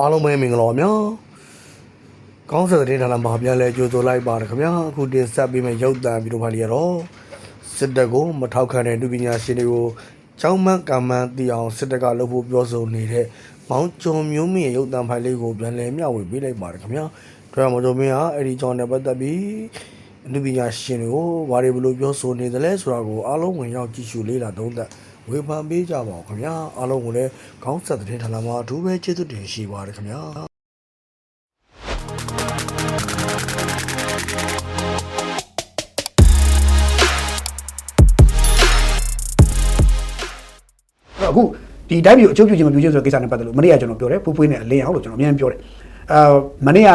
အားလုံးပဲမင်္ဂလာပါဗျာကောင်းဆက်တဲ့ဌာနမှာပြန်လဲကြိုဆိုလိုက်ပါတယ်ခင်ဗျာအခုတင်ဆက်ပေးမယ့်ရုပ်သံဗီဒီယိုဖိုင်လေးရတော့စစ်တပ်ကိုမထောက်ခံတဲ့လူပညာရှင်တွေကိုကြောင်းမန့်ကမ္မန့်တီအောင်စစ်တပ်ကလုပ်ဖို့ပြောဆိုနေတဲ့မောင်ကျော်မျိုးမင်းရဲ့ရုပ်သံဖိုင်လေးကိုပြန်လဲမျှဝေပေးလိုက်ပါတယ်ခင်ဗျာတွေ့မောင်ကျော်မင်းဟာအဲ့ဒီကြောင်းနဲ့ပတ်သက်ပြီးလူပညာရှင်တွေကိုဘာတွေဘလို့ပြောဆိုနေသလဲဆိုတာကိုအားလုံးဝင်ရောက်ကြည့်ရှုလေ့လာသုံးသပ် ဝေဖန်ပေးကြပါဦးခင်ဗျာအားလုံးကိုလည်းကောင်းဆက်တဲ့ဌာနမှာအထူးပဲကျေးဇူးတင်ရှိပါတယ်ခင်ဗျာအဲ့တော့အခုဒီတိုင်းပြည်ကိုအကျိုးပြုခြင်းမပြုခြင်းဆိုတဲ့ကိစ္စနဲ့ပတ်သက်လို့မနေ့ကကျွန်တော်ပြောတယ်ဖူးဖွေးနဲ့အလင်းအောင်လို့ကျွန်တော်အများကြီးပြောတယ်အာမနေ့က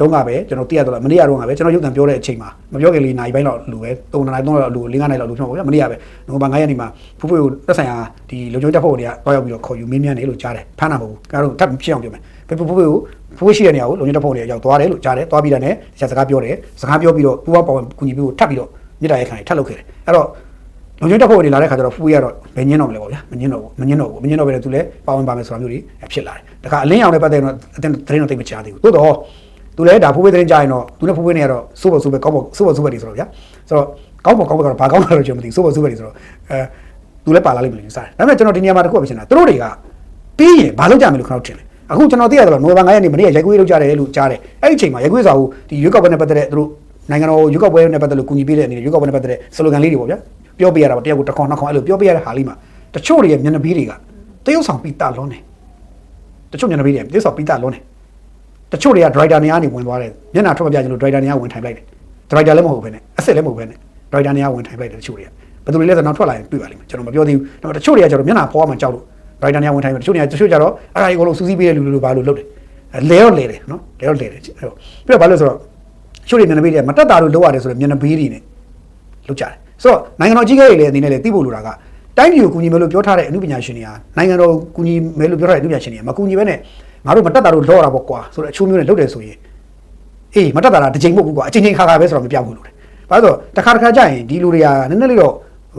တုန်းကပဲကျွန်တော်သိရတော့မနေ့ကတုန်းကပဲကျွန်တော်ရုပ်သံပြောတဲ့အချိန်မှာမပြောခင်လေးနိုင်ပိုင်းတော့လူပဲ3နိုင်3လောက်လူ5နိုင်လောက်လူပြောပါဗျာမနေ့ကပဲငိုပါ9ရက်နေမှာဖူးဖွေးကိုသက်ဆိုင်ရာဒီလုံခြုံရေးတပ်ဖွဲ့တွေကတွားရောက်ပြီးတော့ခေါ်ယူမင်းမြန်းတယ်လို့ကြားတယ်ဖမ်းတာမဟုတ်ဘူးကားတော့ထပ်ဖြစ်အောင်ပြောမယ်ဖူးဖွေးကိုဖူးဖွေးရှိတဲ့နေရာကိုလုံခြုံရေးတပ်ဖွဲ့တွေရောက်သွားတယ်လို့ကြားတယ်သွားပြီးတာနဲ့ဆရာစကားပြောတယ်စကားပြောပြီးတော့ပူပေါင်းပေါင်းကူညီပြီးကိုထပ်ပြီးတော့မြေတားရဲ့ခံထပ်လုပ်ခဲ့တယ်အဲ့တော့လုံခြုံရေးတပ်ဖွဲ့ဝင်တွေလာတဲ့ခါကျတော့ဖူးရတော့ဘယ်ညင်းတော့မလဲပေါ့ဗျာမညင်းတော့ဘူးမညင်းတော့ဘူးမညင်းတော့ပဲသူလည်းပါဝင်ပါမယ်ဆိုတာမျိုးတွေဖြစ်လာတယ်ဒါကအလင်းရောင်နဲ့ပတ်သက်တော့အတင်းသတင်းတော့သိမချသေးဘူးသို့တော့ သူလည်းဒါဖူးဝေးသတင်းကြရင်တော့သူနဲ့ဖူးဝေးနေရတော့စိုးပေါ်စိုးပဲကောက်ပေါ်စိုးပေါ်စိုးပဲတွေဆိုတော့ဗျာဆိုတော့ကောက်ပေါ်ကောက်ပေါ်ကတော့ဘာကောင်းတာလို့ကျွန်တော်မသိစိုးပေါ်စိုးပဲတွေဆိုတော့အဲသူလည်းပါလာလိမ့်မယ်လို့ယူဆတယ်ဒါပေမဲ့ကျွန်တော်ဒီနေရာမှာတစ်ခုပဲဖြစ်နေတာသူတို့တွေကပြီးရင်ဘာလုပ်ကြမယ်လို့ခဏထင်တယ်အခုကျွန်တော်သိရတော့နိုဝင်ဘာ9ရက်နေ့မနေ့ကရိုက်ကွေးလုပ်ကြတယ်လို့ကြားတယ်အဲ့ဒီအချိန်မှာရိုက်ကွေးစာကိုဒီရွေးကောက်ပွဲနဲ့ပတ်သက်တဲ့သူတို့နိုင်ငံတော်ရွေးကောက်ပွဲနဲ့ပတ်သက်လို့ကူညီပေးတဲ့အနေနဲ့ရွေးကောက်ပွဲနဲ့ပတ်သက်တဲ့စလိုဂန်လေးတွေပေါ့ဗျာပြောပြရတာပေါ့တယောက်ကိုတစ်ခေါက်နှစ်ခေါက်အဲ့လိုပြောပြရတဲ့ဟာလေးမှာတချို့တွေရဲ့မျက်နှာပြီးတွေကတရုပ်ဆောင်ပြီးတလွန်းတယ်တချို့မျက်နှာပြီးတွေတရုပ်ဆောင်ပြီးတလွန်းတယ် တချို့တွေကဒရိုက်တာနေရာနေဝင်သွားတယ်မျက်နှာထွက်မပြချင်လို့ဒရိုက်တာနေရာဝင်ထိုင်လိုက်တယ်ဒရိုက်တာလည်းမဟုတ်ဘဲနဲ့အစ်စ်လည်းမဟုတ်ဘဲနဲ့ဒရိုက်တာနေရာဝင်ထိုင်လိုက်တယ်တချို့တွေကဘယ်သူတွေလဲဆိုတော့နောက်ထွက်လာရင်တွေ့ပါလိမ့်မယ်ကျွန်တော်မပြောသေးဘူးဒါပေမဲ့တချို့တွေကကျတော့မျက်နှာဖော်မှကြောက်လို့ဒရိုက်တာနေရာဝင်ထိုင်တယ်တချို့တွေကတချို့ကျတော့အဲ့ဒါကြီးအကုန်လုံးစူးစီးပေးတဲ့လူလူလိုပါလို့လုပ်တယ်လဲတော့လဲတယ်နော်လဲတော့လဲတယ်အဲ့တော့ပြီးတော့ဘာလို့ဆိုတော့တချို့တွေမျက်နှာပြီးတွေမတက်တာလို့လုပ်ရတယ်ဆိုတော့မျက်နှာပြီးတွေနဲ့လုပ်ကြတယ်ဆိုတော့နိုင်ငံတော်ကြီးကလေးလည်းအနေနဲ့လည်းသိဖို့လိုတာကတိုင်းပြည်ကိုကူညီမယ်လို့ပြောထားတဲ့အမှုပညာရှင်တွေဟာနိုင်ငံတော်ကိုကူညီမယ်လို့ပြောထားတဲ့အမှုပညာရှင်တွေဟာမကူညီဘဲနဲ့ငါတို့မတက်တာလို့လောရတာပေါ့ကွာဆိုတော့အချိုးမျိုးနဲ့လုပ်တယ်ဆိုရင်အေးမတက်တာလားတစ်ချိန်မဟုတ်ဘူးကွာအချိန်ချင်းခါခါပဲဆိုတော့မပြောင်းဘူးလို့တယ်။ဘာလို့လဲဆိုတော့တစ်ခါတစ်ခါကြာရင်ဒီလူတွေကနည်းနည်းလေးတော့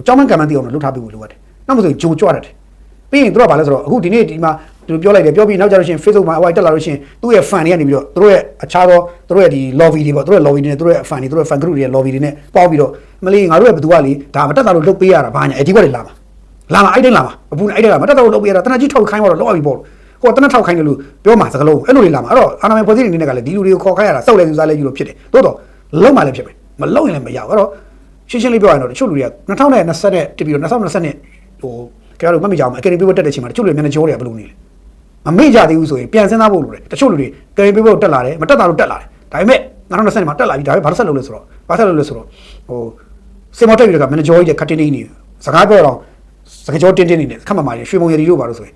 ကြောင်းမကံမန်းသိအောင်လို့လုပ်ထားပေးဖို့လိုအပ်တယ်။နောက်မှဆိုရင်ဂျိုကြွတတ်တယ်။ပြီးရင်တို့ကဘာလဲဆိုတော့အခုဒီနေ့ဒီမှာသူပြောလိုက်တယ်ပြောပြီးနောက်ကြလို့ရှိရင် Facebook မှာအဝိုက်တက်လာလို့ရှိရင်သူ့ရဲ့ fan တွေကနေပြီးတော့သူတို့ရဲ့အခြားသောသူတို့ရဲ့ဒီ lobby တွေပေါ့သူတို့ရဲ့ lobby တွေနဲ့သူတို့ရဲ့ fan တွေသူတို့ရဲ့ fan group တွေရဲ့ lobby တွေနဲ့ပေါင်းပြီးတော့မလေးငါတို့ရဲ့ဘသူကလေဒါမတက်တာလို့လုပ်ပေးရတာဘာညာအဲဒီဘက်တွေလာမှာလာမှာအဲ့တိုင်းလာမှာအပူနဲ့အဲ့တိုင်းလာမတက်တာလို့လုပ်ပေးရတာတနက်ကြီးထောက်ခိုင်းတော့လောက်ပြီပေါ့ ဟိုတနက်ထောက်ခိုင်းတယ်လို့ပြောမှာစကလုံးအဲ့လိုတွေလာမှာအဲ့တော့အာနာမည်ဖွဲ့စည်းနေတဲ့ကလည်းဒီလူတွေကိုခေါ်ခိုင်းရတာစောက်လဲစူးစားလဲယူလို့ဖြစ်တယ်သို့တော့လုံးမှလည်းဖြစ်မယ်မလုံးရင်လည်းမရဘူးအဲ့တော့ရှင်းရှင်းလေးပြောရရင်တော့တချို့လူတွေက2020နဲ့တပြီးတော့2020နဲ့ဟိုကြရလို့မမိကြအောင်အကယ်ဒမီဘတ်တက်တဲ့အချိန်မှာတချို့လူမျက်နှာကြောတွေကဘယ်လိုနေလဲမမေ့ကြသေးဘူးဆိုရင်ပြန်စဉ်းစားဖို့လိုတယ်တချို့လူတွေကယ်ရီပေးဖို့တက်လာတယ်မတက်တာလို့တက်လာတယ်ဒါပေမဲ့2020မှာတက်လာပြီဒါပေမဲ့ဘာလို့ဆက်လုပ်လဲဆိုတော့ဘာဆက်လုပ်လဲဆိုတော့ဟိုစင်မော်တက်ပြီးတော့မန်ဂျောကြီးတဲ့ခတ်တင်းနေနေစကားပြောတော့စကားကြောတင်းတင်းနေနေခက်မှမာရွှေမုံရည်တို့ဘာလို့ဆိုရင်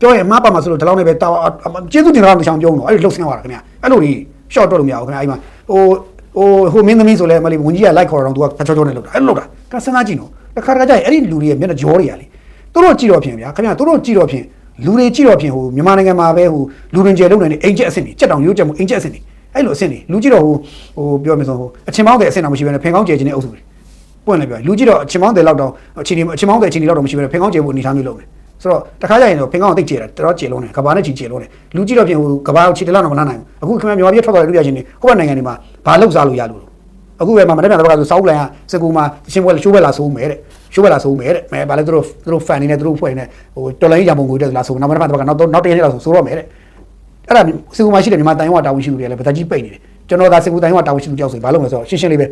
ပြောရင်အမှားပါမှာဆိုလို့ဒီလောက်နဲ့ပဲတာကျေးဇူးတင်တာမချောင်ပြုံးတော့အဲ့ဒီလှုပ်ဆင်းသွားတာခင်ဗျအဲ့လိုကြီး short တော့လို့မရဘူးခင်ဗျအဲ့မှာဟိုဟိုဟိုမင်းသမီးဆိုလဲမလေးဝင်ကြီးက like ခေါ်တော့ तू ကချောချောနဲ့လုပ်တာအဲ့လိုလုပ်တာကစဉ်းစားကြည့်နော်တစ်ခါတခါကျရင်အဲ့ဒီလူတွေရဲ့မျက်နှာကြောတွေကလေသူတို့ကြည့်တော့ဖြင့်ဗျာခင်ဗျသူတို့ကြည့်တော့ဖြင့်လူတွေကြည့်တော့ဖြင့်ဟိုမြန်မာနိုင်ငံမှာပဲဟိုလူရင်ကျယ်လုံးနေအိမ်ကျက်အဆင့်တွေကြက်တောင်ရိုးကျက်မှုအိမ်ကျက်အဆင့်တွေအဲ့လိုအဆင့်တွေလူကြည့်တော့ဟိုဟိုပြောမယ်ဆိုဟိုအချင်းမောင်းတဲ့အဆင့်တော့မရှိဘဲနဲ့ဖင်ကောင်းကျယ်ခြင်းတဲ့အုပ်စုတွေပွင့်လည်းပြောလူကြည့်တော့အချင်းမောင်းတဲ့လောက်တော့အချင်းအချင်းမောင်းတဲ့အချင်းတွေလောက်တော့မရှိဘဲနဲ့ဖင်ကောင်းကျယ်ဖို့အနေထားမျိုးလုပ်တယ် ဆိုတော့တခါကျရင်တော့ဖင်ကောင်းတိတ်ကျယ်တာတော်တော်ကျယ်လုံးတယ်ကဘာနဲ့ချီကျယ်လုံးတယ်လူကြည့်တော့ဖြင့်ဟိုကဘာကိုချီတလောက်တော့မလာနိုင်ဘူးအခုခင်ဗျမြန်မာပြည်ထွက်သွားတဲ့လူရချင်းတွေကိုယ့်ဘက်နိုင်ငံတွေမှာဘာလောက်စားလို့ရလို့အခုပဲမှာမနေ့ကတည်းကဆိုစောက်လိုင်းကစကူမှာရှင်းပွဲရှိုးပွဲလာဆိုးမယ်တဲ့ရှိုးပွဲလာဆိုးမယ်တဲ့မဲဘာလဲသူတို့သူတို့ fan နေနဲ့သူတို့ဖွဲ့နေဟိုတော်လိုင်းရံပုံငွေတက်လာဆိုနောက်မနေ့ကတည်းကနောက်နောက်တရက်လောက်ဆိုဆိုတော့မယ်တဲ့အဲ့ဒါစကူမှာရှိတယ်မြန်မာတိုင်းဝတာဝန်ရှိသူတွေလည်းဗဒကြီးပိတ်နေတယ်ကျွန်တော်သာစကူတိုင်းဝတာဝန်ရှိသူကြောက်ဆိုဘာလို့လဲဆိုတော့ရှင်းရှင်းလေးပဲ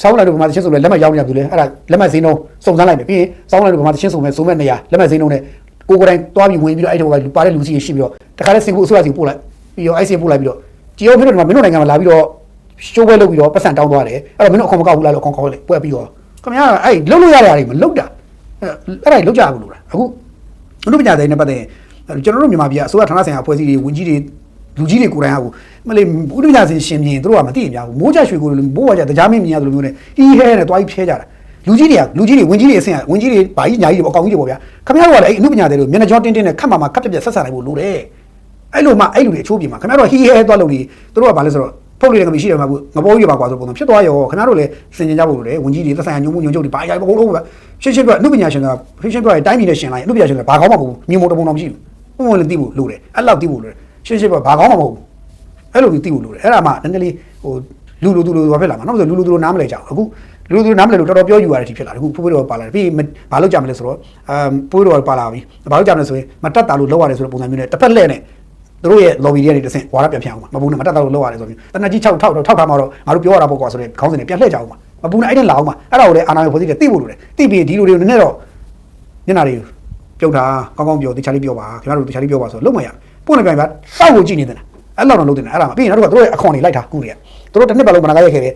စောင်းလိုက်လို့ဗမာသချင်းဆိုလဲလက်မှတ်ရောက်နေပြီလေအဲ့ဒါလက်မှတ်ဈေးနှုန်းစုံစမ်းလိုက်မယ်ပြီးရင်စောင်းလိုက်လို့ဗမာသချင်းဆိုမဲ့စုံမဲ့နေရာလက်မှတ်ဈေးနှုန်းနဲ့ကိုကိုတိုင်းတွားပြီးဝင်ပြီးတော့အဲ့ဒီဟိုကပါတဲ့လူစီရှိပြီးတော့တခါလဲစင်ကူအစိုးရစီပို့လိုက်ပြီးတော့ IC ပို့လိုက်ပြီးတော့ကြည်အောင်မင်းတို့ကမင်းတို့နိုင်ငံမှာလာပြီးတော့ရှိုးပွဲလုပ်ပြီးတော့ပတ်စံတောင်းသွားတယ်အဲ့တော့မင်းတို့အခွန်မကောက်ဘူးလားလို့အခွန်ကောက်လိုက်ပွဲပြီးတော့ခင်ဗျားအဲ့လှုပ်လို့ရတဲ့နေရာတွေမလှုပ်တာအဲ့အဲ့ဒါလှုပ်ကြဘူးလို့လားအခုအမှုပညာတိုင်းနဲ့ပတ်သက်ရင်ကျွန်တော်တို့မြန်မာပြည်ကအစိုးရဌာနဆိုင်ရာအဖွဲ့အစည်းတွေဝန်ကြီးတွေ လူကြီးတွေကိုယ်တိုင်ဟာကိုမလေးဥပဒေရှင်ရှင်မြင်သူတို့ကမသိရင်များဘူးမိုးကြရွှေကိုလိုမိုးဝါကြတရားမင်းမြင်ရတယ်လို့မျိုးနဲ့အီးဟဲနဲ့တွားကြီးဖဲကြတာလူကြီးတွေကလူကြီးတွေဝင်ကြီးတွေအဆင့်ကဝင်ကြီးတွေဘာကြီးညာကြီးတွေအကောင်ကြီးတွေပေါ့ဗျာခင်ဗျားတို့ကလည်းအဲ့အမှုပညာတွေလို့မျက်နှာကြောတင်းတင်းနဲ့ခတ်မှမှခတ်ပြက်ပြက်ဆက်ဆံနိုင်ဖို့လိုတယ်အဲ့လိုမှအဲ့လူတွေအချိုးပြေမှာခင်ဗျားတို့ဟီးဟဲသွားလို့ဒီသူတို့ကဘာလဲဆိုတော့ဖုတ်လေးကမရှိတယ်မှာဘူးငပိုးရပါကွာဆိုပုံစံဖြစ်သွားရောခင်ဗျားတို့လည်းစင်ကြင်ကြဖို့လိုတယ်ဝင်ကြီးတွေသက်ဆိုင်ရာညုံမှုညုံချုပ်တွေဘာအရာဘုံလုံးပဲရှင်းရှင်းပြောအမှုပညာရှင်ကရှင်းရှင်းပြောရင်တိုင်းပြည်နဲ့ရှင်လိုက်အမှုပညာရှင်ကဘာကောင်းမှမဟုတ်ဘူးမြေမုံတပုံတော့မရှိဘူးဘုံဘုံလည်းသိဖို့လိုတယ်အဲ့လောက်သိဖို့လိုတယ် ရှင်းရှင်းပြောဘာကောင်းမှမဟုတ်ဘူးအဲ့လိုကြီးသိဖို့လိုတယ်အဲ့ဒါမှနည်းနည်းလေးဟိုလူလူသူလူဘာဖြစ်လာမှာနောက်ဆိုလူလူသူလူနားမလဲကြအောင်အခုလူလူသူနားမလဲလို့တော်တော်ပြောယူရတဲ့အထိဖြစ်လာတယ်အခုဖိုးဖိုးတော်ပါလာတယ်ပြီးဘာလို့ကြမလဲဆိုတော့အမ်ဖိုးတော်ပါလာပြီဘာလို့ကြမလဲဆိုရင်မတက်တာလို့လောက်ရတယ်ဆိုတဲ့ပုံစံမျိုးနဲ့တစ်ဖက်လှည့်နဲ့သူတို့ရဲ့ lobby တွေကနေတစ်ဆင့်ဝါရပြန်ဖြောင်းမှာမပူနဲ့မတက်တာလို့လောက်ရတယ်ဆိုပြီးတနက်ကြီး6ထောက်ထောက်ထားမှာတော့ငါတို့ပြောရတာပေါ့ကွာဆိုတဲ့ခေါင်းစဉ်တွေပြန်လှည့်ကြအောင်မှာမပူနဲ့အဲ့ဒါလာအောင်မှာအဲ့ဒါကိုလည်းအာနာရဲ့ဖွဲ့စည်းတယ်သိဖို့လိုတယ်သိပြီးဒီလိုတွေကိုနည်းနည်းတော့ညနာတွေကိုပြုတ်တာကောင်းကောင်းပြောတခြားလေးပြောပါခင်ဗျားတို့တခြားလေးပြောပါဆိုတော့လုံးမရ ပုံနဲ့ပြန်ပါစောက်ကိုကြည့်နေတယ်အဲ့လောက်တော့လုံးတင်တယ်အဲ့ဒါမှပြီးရင်နောက်တစ်ခါတို့ရဲ့အခွန်တွေလိုက်တာခုတွေကသူတို့တစ်နှစ်ပတ်လုံးမနာကားရိုက်ခဲ့တယ်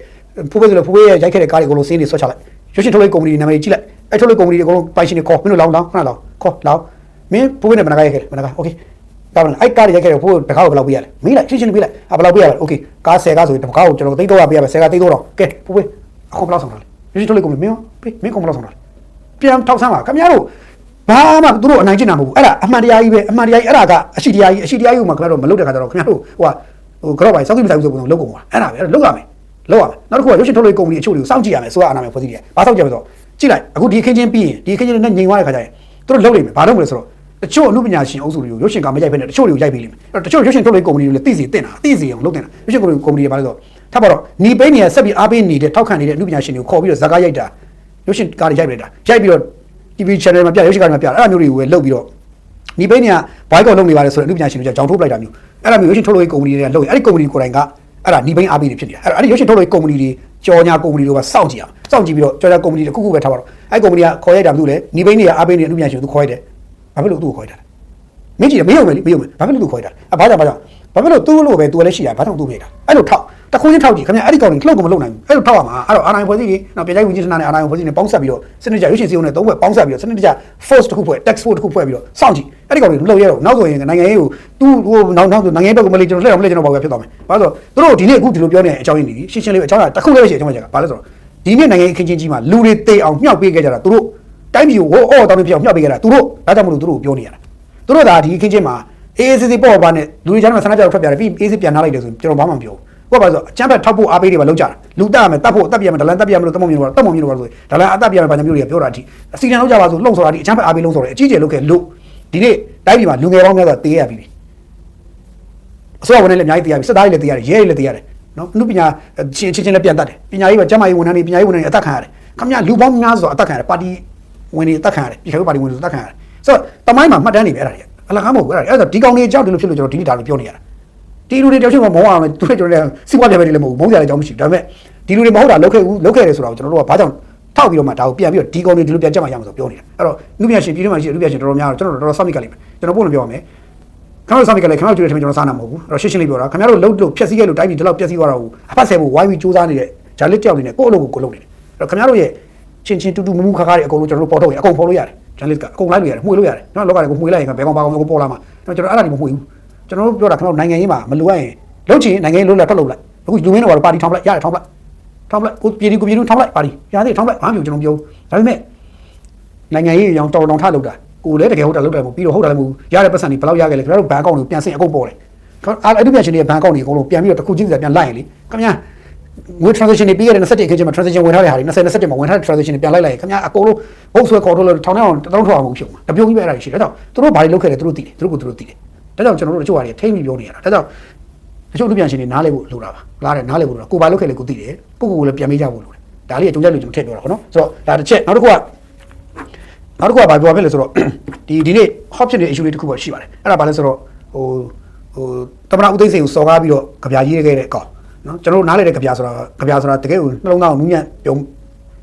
ဖိုးဖေးဆိုလို့ဖိုးဖေးရဲ့ရိုက်ခဲ့တဲ့ကားတွေအကုန်လုံးစင်းတွေဆွတ်ချလိုက်ရွှေရှင်ထုတ်လိုက်ကုမ္ပဏီနာမည်ကြည့်လိုက်အဲ့ထုတ်လိုက်ကုမ္ပဏီတွေအကုန်လုံးပိုင်ရှင်တွေခေါ်မင်းတို့လောင်းလောင်းခဏလောင်းခေါ်လောင်းမင်းဖိုးဖေးနဲ့မနာကားရိုက်ခဲ့တယ်မနာကားโอเคဒါမှမဟုတ်အဲ့ကားတွေရိုက်ခဲ့တယ်ဖိုးတခါကိုဘယ်လောက်ပေးရလဲမေးလိုက်ရှင်းရှင်းပေးလိုက်အဘယ်လောက်ပေးရလဲโอเคကား10ကားဆိုရင်တခါကိုကျွန်တော်သိတော့ပေးရမယ်10ကားသိတော့တော့ကဲဖိုးဖေးအခုဘယ်လောက်ဆောင်တာလဲရွှေရှင်ထုတ်လိုက်ကုမ္ပဏီမင်းပေးမင်းကုမ္ပဏီဘယ်လောက်ဆောင်တာလဲပြန်ထောက်ဆန်းပါခင်ဗျားတို့ ဘာမှသူတို့အနိုင်ကျင့်တာမဟုတ်ဘူးအဲ့ဒါအမှန်တရားကြီးပဲအမှန်တရားကြီးအဲ့ဒါကအရှိတရားကြီးအရှိတရားကြီးကိုမှခင်ဗျားတို့မလုပ်တဲ့ခါကျတော့ခင်ဗျားတို့ဟိုကဟိုကတော့ပါစောက်ကြည့်မဆိုင်ဘူးဆိုပုံစံလုပ်ကုန်ပါအဲ့ဒါပဲလုပ်ရမယ်လုပ်ရမယ်နောက်တစ်ခုကရုပ်ရှင်ထုတ်လို့ကုမ္ပဏီအချို့တွေကိုစောင့်ကြည့်ရမယ်ဆိုရအာနာမယ်ဖွဲ့စည်းတယ်ဘာစောင့်ကြည့်ရမလဲဆိုတော့ကြည့်လိုက်အခုဒီအခင်းချင်းပြီးရင်ဒီအခင်းချင်းနဲ့ငြိမ်သွားတဲ့ခါကျရင်သူတို့လုပ်လိမ့်မယ်ဘာလုပ်မလဲဆိုတော့တချို့အမှုပညာရှင်အုပ်စုတွေကိုရုပ်ရှင်ကမရိုက်ဖက်နဲ့တချို့တွေကိုရိုက်ပေးလိမ့်မယ်အဲ့တော့တချို့ရုပ်ရှင်ထုတ်လို့ကုမ္ပဏီတွေလည်းသိစီတင်တာသိစီအောင်လုပ်တင်တာရုပ်ရှင်ကုမ္ပဏီကုမ္ပဏီတွေဘာလဲဆိုတော့ထပ်ပါတော့ညီပိန်းနေရဆက်ပြီးအားပေးနေတဲ့ထောက်ခံနေတဲ့အမှုပညာရှင်တွေကိုခေါ်ပြီးတော့ဇာကားရိုက်တာရုပ်ရှင်ကားတွေရိုက်ပေးတာရိုက်ပြီးတော့ TV channel မှာပြရုပ်ရှင်ကားတွေမှာပြအဲ့ဒါမျိုးတွေကိုပဲလုပ်ပြီးတော့ညီပိန်းနေကဘိုက်ကောလုပ်နေပါတယ်ဆိုတော့အမှုပညာရှင်တွေကကြောင်ထုတ်ပလိုက်တာမျိုးအဲ့ဒါမျိုးရုပ်ရှင်ထုတ်လို့ကုမ္ပဏီတွေကလုပ်ရင်အဲ့ဒီကုမ္ပဏီကိုယ်တိုင်ကအဲ့ဒါညီပိန်းအားပေးနေဖြစ်နေတာအဲ့ဒါအဲ့ဒီရုပ်ရှင်ထုတ်လို့ကုမ္ပဏီတွေကြော်ညာကုမ္ပဏီတွေကစောင့်ကြည့်အောင်စောင့်ကြည့်ပြီးတော့ကြော်ညာကုမ္ပဏီတွေခုခုပဲထားပါတော့အဲ့ကုမ္ပဏီကခေါ်ရိုက်တာဘာလို့လဲညီပိန်းတွေကအားပေးနေတဲ့အမှုပညာရှင်ကိုသူခေါ်ရိုက်တယ်ဘာဖြစ်လို့သူ့ကိုခေါ်ရိုက်တာလဲမင်းကြည့်တယ်မယုံမယ်လေမယုံမယ်ဘာဖြစ်လို့သူခေါ်ရတာအဘာကြောင့်ဘာကြောင့် ဘာဖြစ်လို့သူ့လို့ပဲသူလည်းရှိရဘာကြောင့်သူ့မိတာအဲ့လိုထောက်တခုချင်းထောက်ကြည့်ခင်ဗျအဲ့ဒီကောင်တွေလှုပ်ကုန်မလှုပ်နိုင်ဘူးအဲ့လိုထောက်ရမှာအဲ့တော့အာနာယဖွဲ့စည်းတွေနောက်ပြန်ကြိုက်ဝင်ချင်းနာနဲ့အာနာယဖွဲ့စည်းတွေပေါင်းဆက်ပြီးတော့စနစ်တကျရွှေရှင်စီုံနဲ့သုံးဘက်ပေါင်းဆက်ပြီးတော့စနစ်တကျ force တစ်ခုဖွဲ့ tax force တစ်ခုဖွဲ့ပြီးတော့စောင့်ကြည့်အဲ့ဒီကောင်တွေလှုပ်ရတော့နောက်ဆိုရင်နိုင်ငံရေးကိုသူဟိုနောက်နောက်ဆိုနိုင်ငံရေးဘက်ကမလေးကျွန်တော်လှည့်အောင်မလေးကျွန်တော်ဘာပဲဖြစ်သွားမယ်ဘာလို့ဆိုတော့သူတို့ဒီနေ့အခုဒီလိုပြောနေတဲ့အကြောင်းရင်းတွေရှင်းရှင်းလေးအကြောင်းအရာတစ်ခုလေးပဲရှိအကြောင်းအရာကဘာလဲဆိုတော့ဒီနေ့နိုင်ငံရေးအခင်းချင်းကြီးမှာလူတွေတေအောင်မြှောက်ပေးခဲ့ကြတာသူတို့တိုင်းပြည်ကိုဟိုအော်တောင်းပြအောင်မြှောက်ပေးခဲ့တာသူတို့ဒါကြောင့်မလို့သူတို့ကိုပြောနေရတာသူတို့ဒါဒီအခင်းချင်းမှာ AACC ပေါ့ပါနဲ့လူတွေကြားမှာဆန္ဒပြတော့ထွက်ပြတယ်ပြီး AACC ပြန်နားလိုက်တယ်ဆိုရင်ကျွန်တော်ဘာမှမပြောဘူးကိုကပါဆိုအချမ်းဖက်ထောက်ဖို့အားပေးတွေပါလောက်ကြတာလူတက်ရမယ်တတ်ဖို့တက်ပြရမယ်ဒလန်တက်ပြရမယ်လို့တမုံမျိုးတော့တမုံမျိုးတော့ဆိုဒလန်အတက်ပြရမယ်ဗာမျိုးတွေကပြောတာအထိအစီအစဉ်လောက်ကြပါဆိုလှုံဆိုတာအထိအချမ်းဖက်အားပေးလှုံဆိုတယ်အကြီးကျယ်လုပ်ခဲ့လို့ဒီနေ့တိုင်းပြည်မှာလူငယ်ပေါင်းများစွာတေးရပြီအစိုးရဝန်ထမ်းလည်းအများကြီးတေးရပြီစစ်သားတွေလည်းတေးရတယ်ရဲတွေလည်းတေးရတယ်နော်အမှုပညာချင်းချင်းချင်းလည်းပြန်တတ်တယ်ပညာရေးပဲကျန်းမာရေးဝန်ထမ်းတွေပညာရေးဝန်ထမ်းတွေအသက်ခံရတယ်ခမရလူပေါင်းများစွာအသက်ခံရတယ်ပါတီဝင်တွေအသက်ခံရတယ်ပြည်ခိုင်ပါတီဝင်တွေအသက်ခံရတယ်ဆိုတော့တမိုင်းမှာမှတ်တမ်းနေပဲအဲ့ဒါတွေ အလကားမဟုတ်ဘူးအဲ့ဒါအဲ့ဒါဒီကောင်တွေကြောက်တယ်လို့ဖြစ်လို့ကျွန်တော်ဒီနေ့ဒါလိုပြောနေရတာဒီလူတွေတောက်ချက်မမောင်းအောင်လေသူတို့ကျွန်တော်လည်းစီးပွားတယ်ပဲလည်းမဟုတ်ဘူးမုန်းကြတဲ့အကြောင်းမရှိဘူးဒါပေမဲ့ဒီလူတွေမဟုတ်တာလောက်ခဲ့ဘူးလောက်ခဲ့တယ်ဆိုတော့ကျွန်တော်တို့ကဘာကြောင့်ထောက်ပြီးတော့မှဒါကိုပြန်ပြီးတော့ဒီကောင်တွေဒီလိုပြန်ချက်မှရမှာဆိုပြောနေတာအဲ့တော့လူပြရှင်ပြည်ထဲမှာရှိတဲ့လူပြရှင်တော်တော်များတော့ကျွန်တော်တို့တော်တော်စောင့်မိကလိမ့်မယ်ကျွန်တော်ပို့လို့ပြောပါမယ်ခင်ဗျားတို့စောင့်မိကလည်းခင်ဗျားတို့ကြည့်တဲ့ထင်ကျွန်တော်စားနာမဟုတ်ဘူးအဲ့တော့ရှင်းရှင်းလေးပြောတာခင်ဗျားတို့လှုပ်လို့ဖြက်စီးခဲ့လို့တိုင်းပြည်ဒီလောက်ဖြက်စီးသွားတာကိုအဖတ်ဆဲဖို့ဝိုင်းပြီးစူးစမ်းနေတဲ့ဂျာလစ်တယောက်အနေနဲ့ကိုယ့်အလုပ်ကိုကိုယ်လုပ်နေတယ်အဲ့တော့ခင်ဗျားတို့ရဲ့ချင်းချင်းတူတူမမှုခါခါတွေအကုန်လုံးကျွန်တော်တို့ပေါ်ထုတ်ရင်အကုန်ဖော်လို့ရတယ် ဂျာလစ်ကအကုန်လိုက်လို့ရတယ်မှွေလို့ရတယ်နော်လောကတွေကိုမှွေလိုက်ရင်ဘယ်ကောင်ဘာကောင်ကိုပေါ်လာမှာကျွန်တော်အဲ့ဒါတွေမမှွေဘူးကျွန်တော်တို့ပြောတာခင်ဗျားတို့နိုင်ငံရေးမှာမလိုအပ်ရင်လုပ်ချင်နိုင်ငံရေးလုပ်လိုက်ထွက်လုပ်လိုက်အခုလူမင်းတို့ကတော့ပါတီထောင်းလိုက်ရတယ်ထောင်းလိုက်ထောင်းလိုက်ကိုပြည်ဒီကိုပြည်သူထောင်းလိုက်ပါတီရသေးထောင်းလိုက်ဘာမှမပြောကျွန်တော်ပြောဒါပေမဲ့နိုင်ငံရေးအကြောင်းတော်တော်ထလုပ်တာကိုလည်းတကယ်ဟုတ်တာလုပ်တယ်မဟုတ်ပြီးတော့ဟုတ်တာလည်းမဟုတ်ရတဲ့ပတ်စံတွေဘယ်လောက်ရခဲ့လဲခင်ဗျားတို့ဘဏ်အကောင့်တွေပြန်ဆင်းအကုန်ပေါ်တယ်အဲ့ဒီပြန်ရှင်တွေဘဏ်အကောင့်တွေအကုန်လုံးပြန်ပြီးတော့တစ်ခုချင်းစီပြန်လိုက်ရင်လေခင်ဗျာ ငွေ transaction တွေပြီးရတဲ့27အခင်းချင်းမှာ transaction ဝင်ထားတဲ့ဟာတွေ20 27မှာဝင်ထားတဲ့ transaction တွေပြန်လိုက်လိုက်ရင်ခင်ဗျာအကုန်လုံးဘုတ်ဆွဲခေါ်ထုတ်လို့ထောင်ထဲအောင်တလုံးထောက်အောင်ဖြစ်မှာတပြုံးကြီးပဲအဲ့ဒါရှိတယ်ဒါကြောင့်သူတို့ဘာတွေလုပ်ခဲ့လဲသူတို့သိတယ်သူတို့ကိုသူတို့သိတယ်ဒါကြောင့်ကျွန်တော်တို့တချို့ဟာတွေထိမ့်ပြီးပြောနေရတာဒါကြောင့်တချို့လူပြန်ရှင်တွေနားလဲဖို့လိုတာပါလားတဲ့နားလဲဖို့လိုတာကိုဘာလုပ်ခဲ့လဲကိုသိတယ်ကိုကိုကိုလည်းပြန်မေးကြဖို့လိုတယ်ဒါလေးကကြုံကြလို့ကျွန်တော်ထည့်ပြောတာပေါ့နော်ဆိုတော့ဒါတစ်ချက်နောက်တစ်ခုကနောက်တစ်ခုကဘာပြောဖြစ်လဲဆိုတော့ဒီဒီနေ့ hot ဖြစ်နေတဲ့ issue လေးတစ်ခုပေါ့ရှိပါတယ်အဲ့ဒါဘာလဲဆိုတော့ဟိုဟိုတမနာဦးသိန်းစိန်ကိုစော်ကားပြီးတော့ကြပြရေးခဲ့တဲ့အကောင် နော်ကျွန်တော်တို့နားလဲတဲ့ကြပြဆိုတာကြပြဆိုတာတကယ်ကိုနှလုံးသားကိုနူးညံ့ပြုံ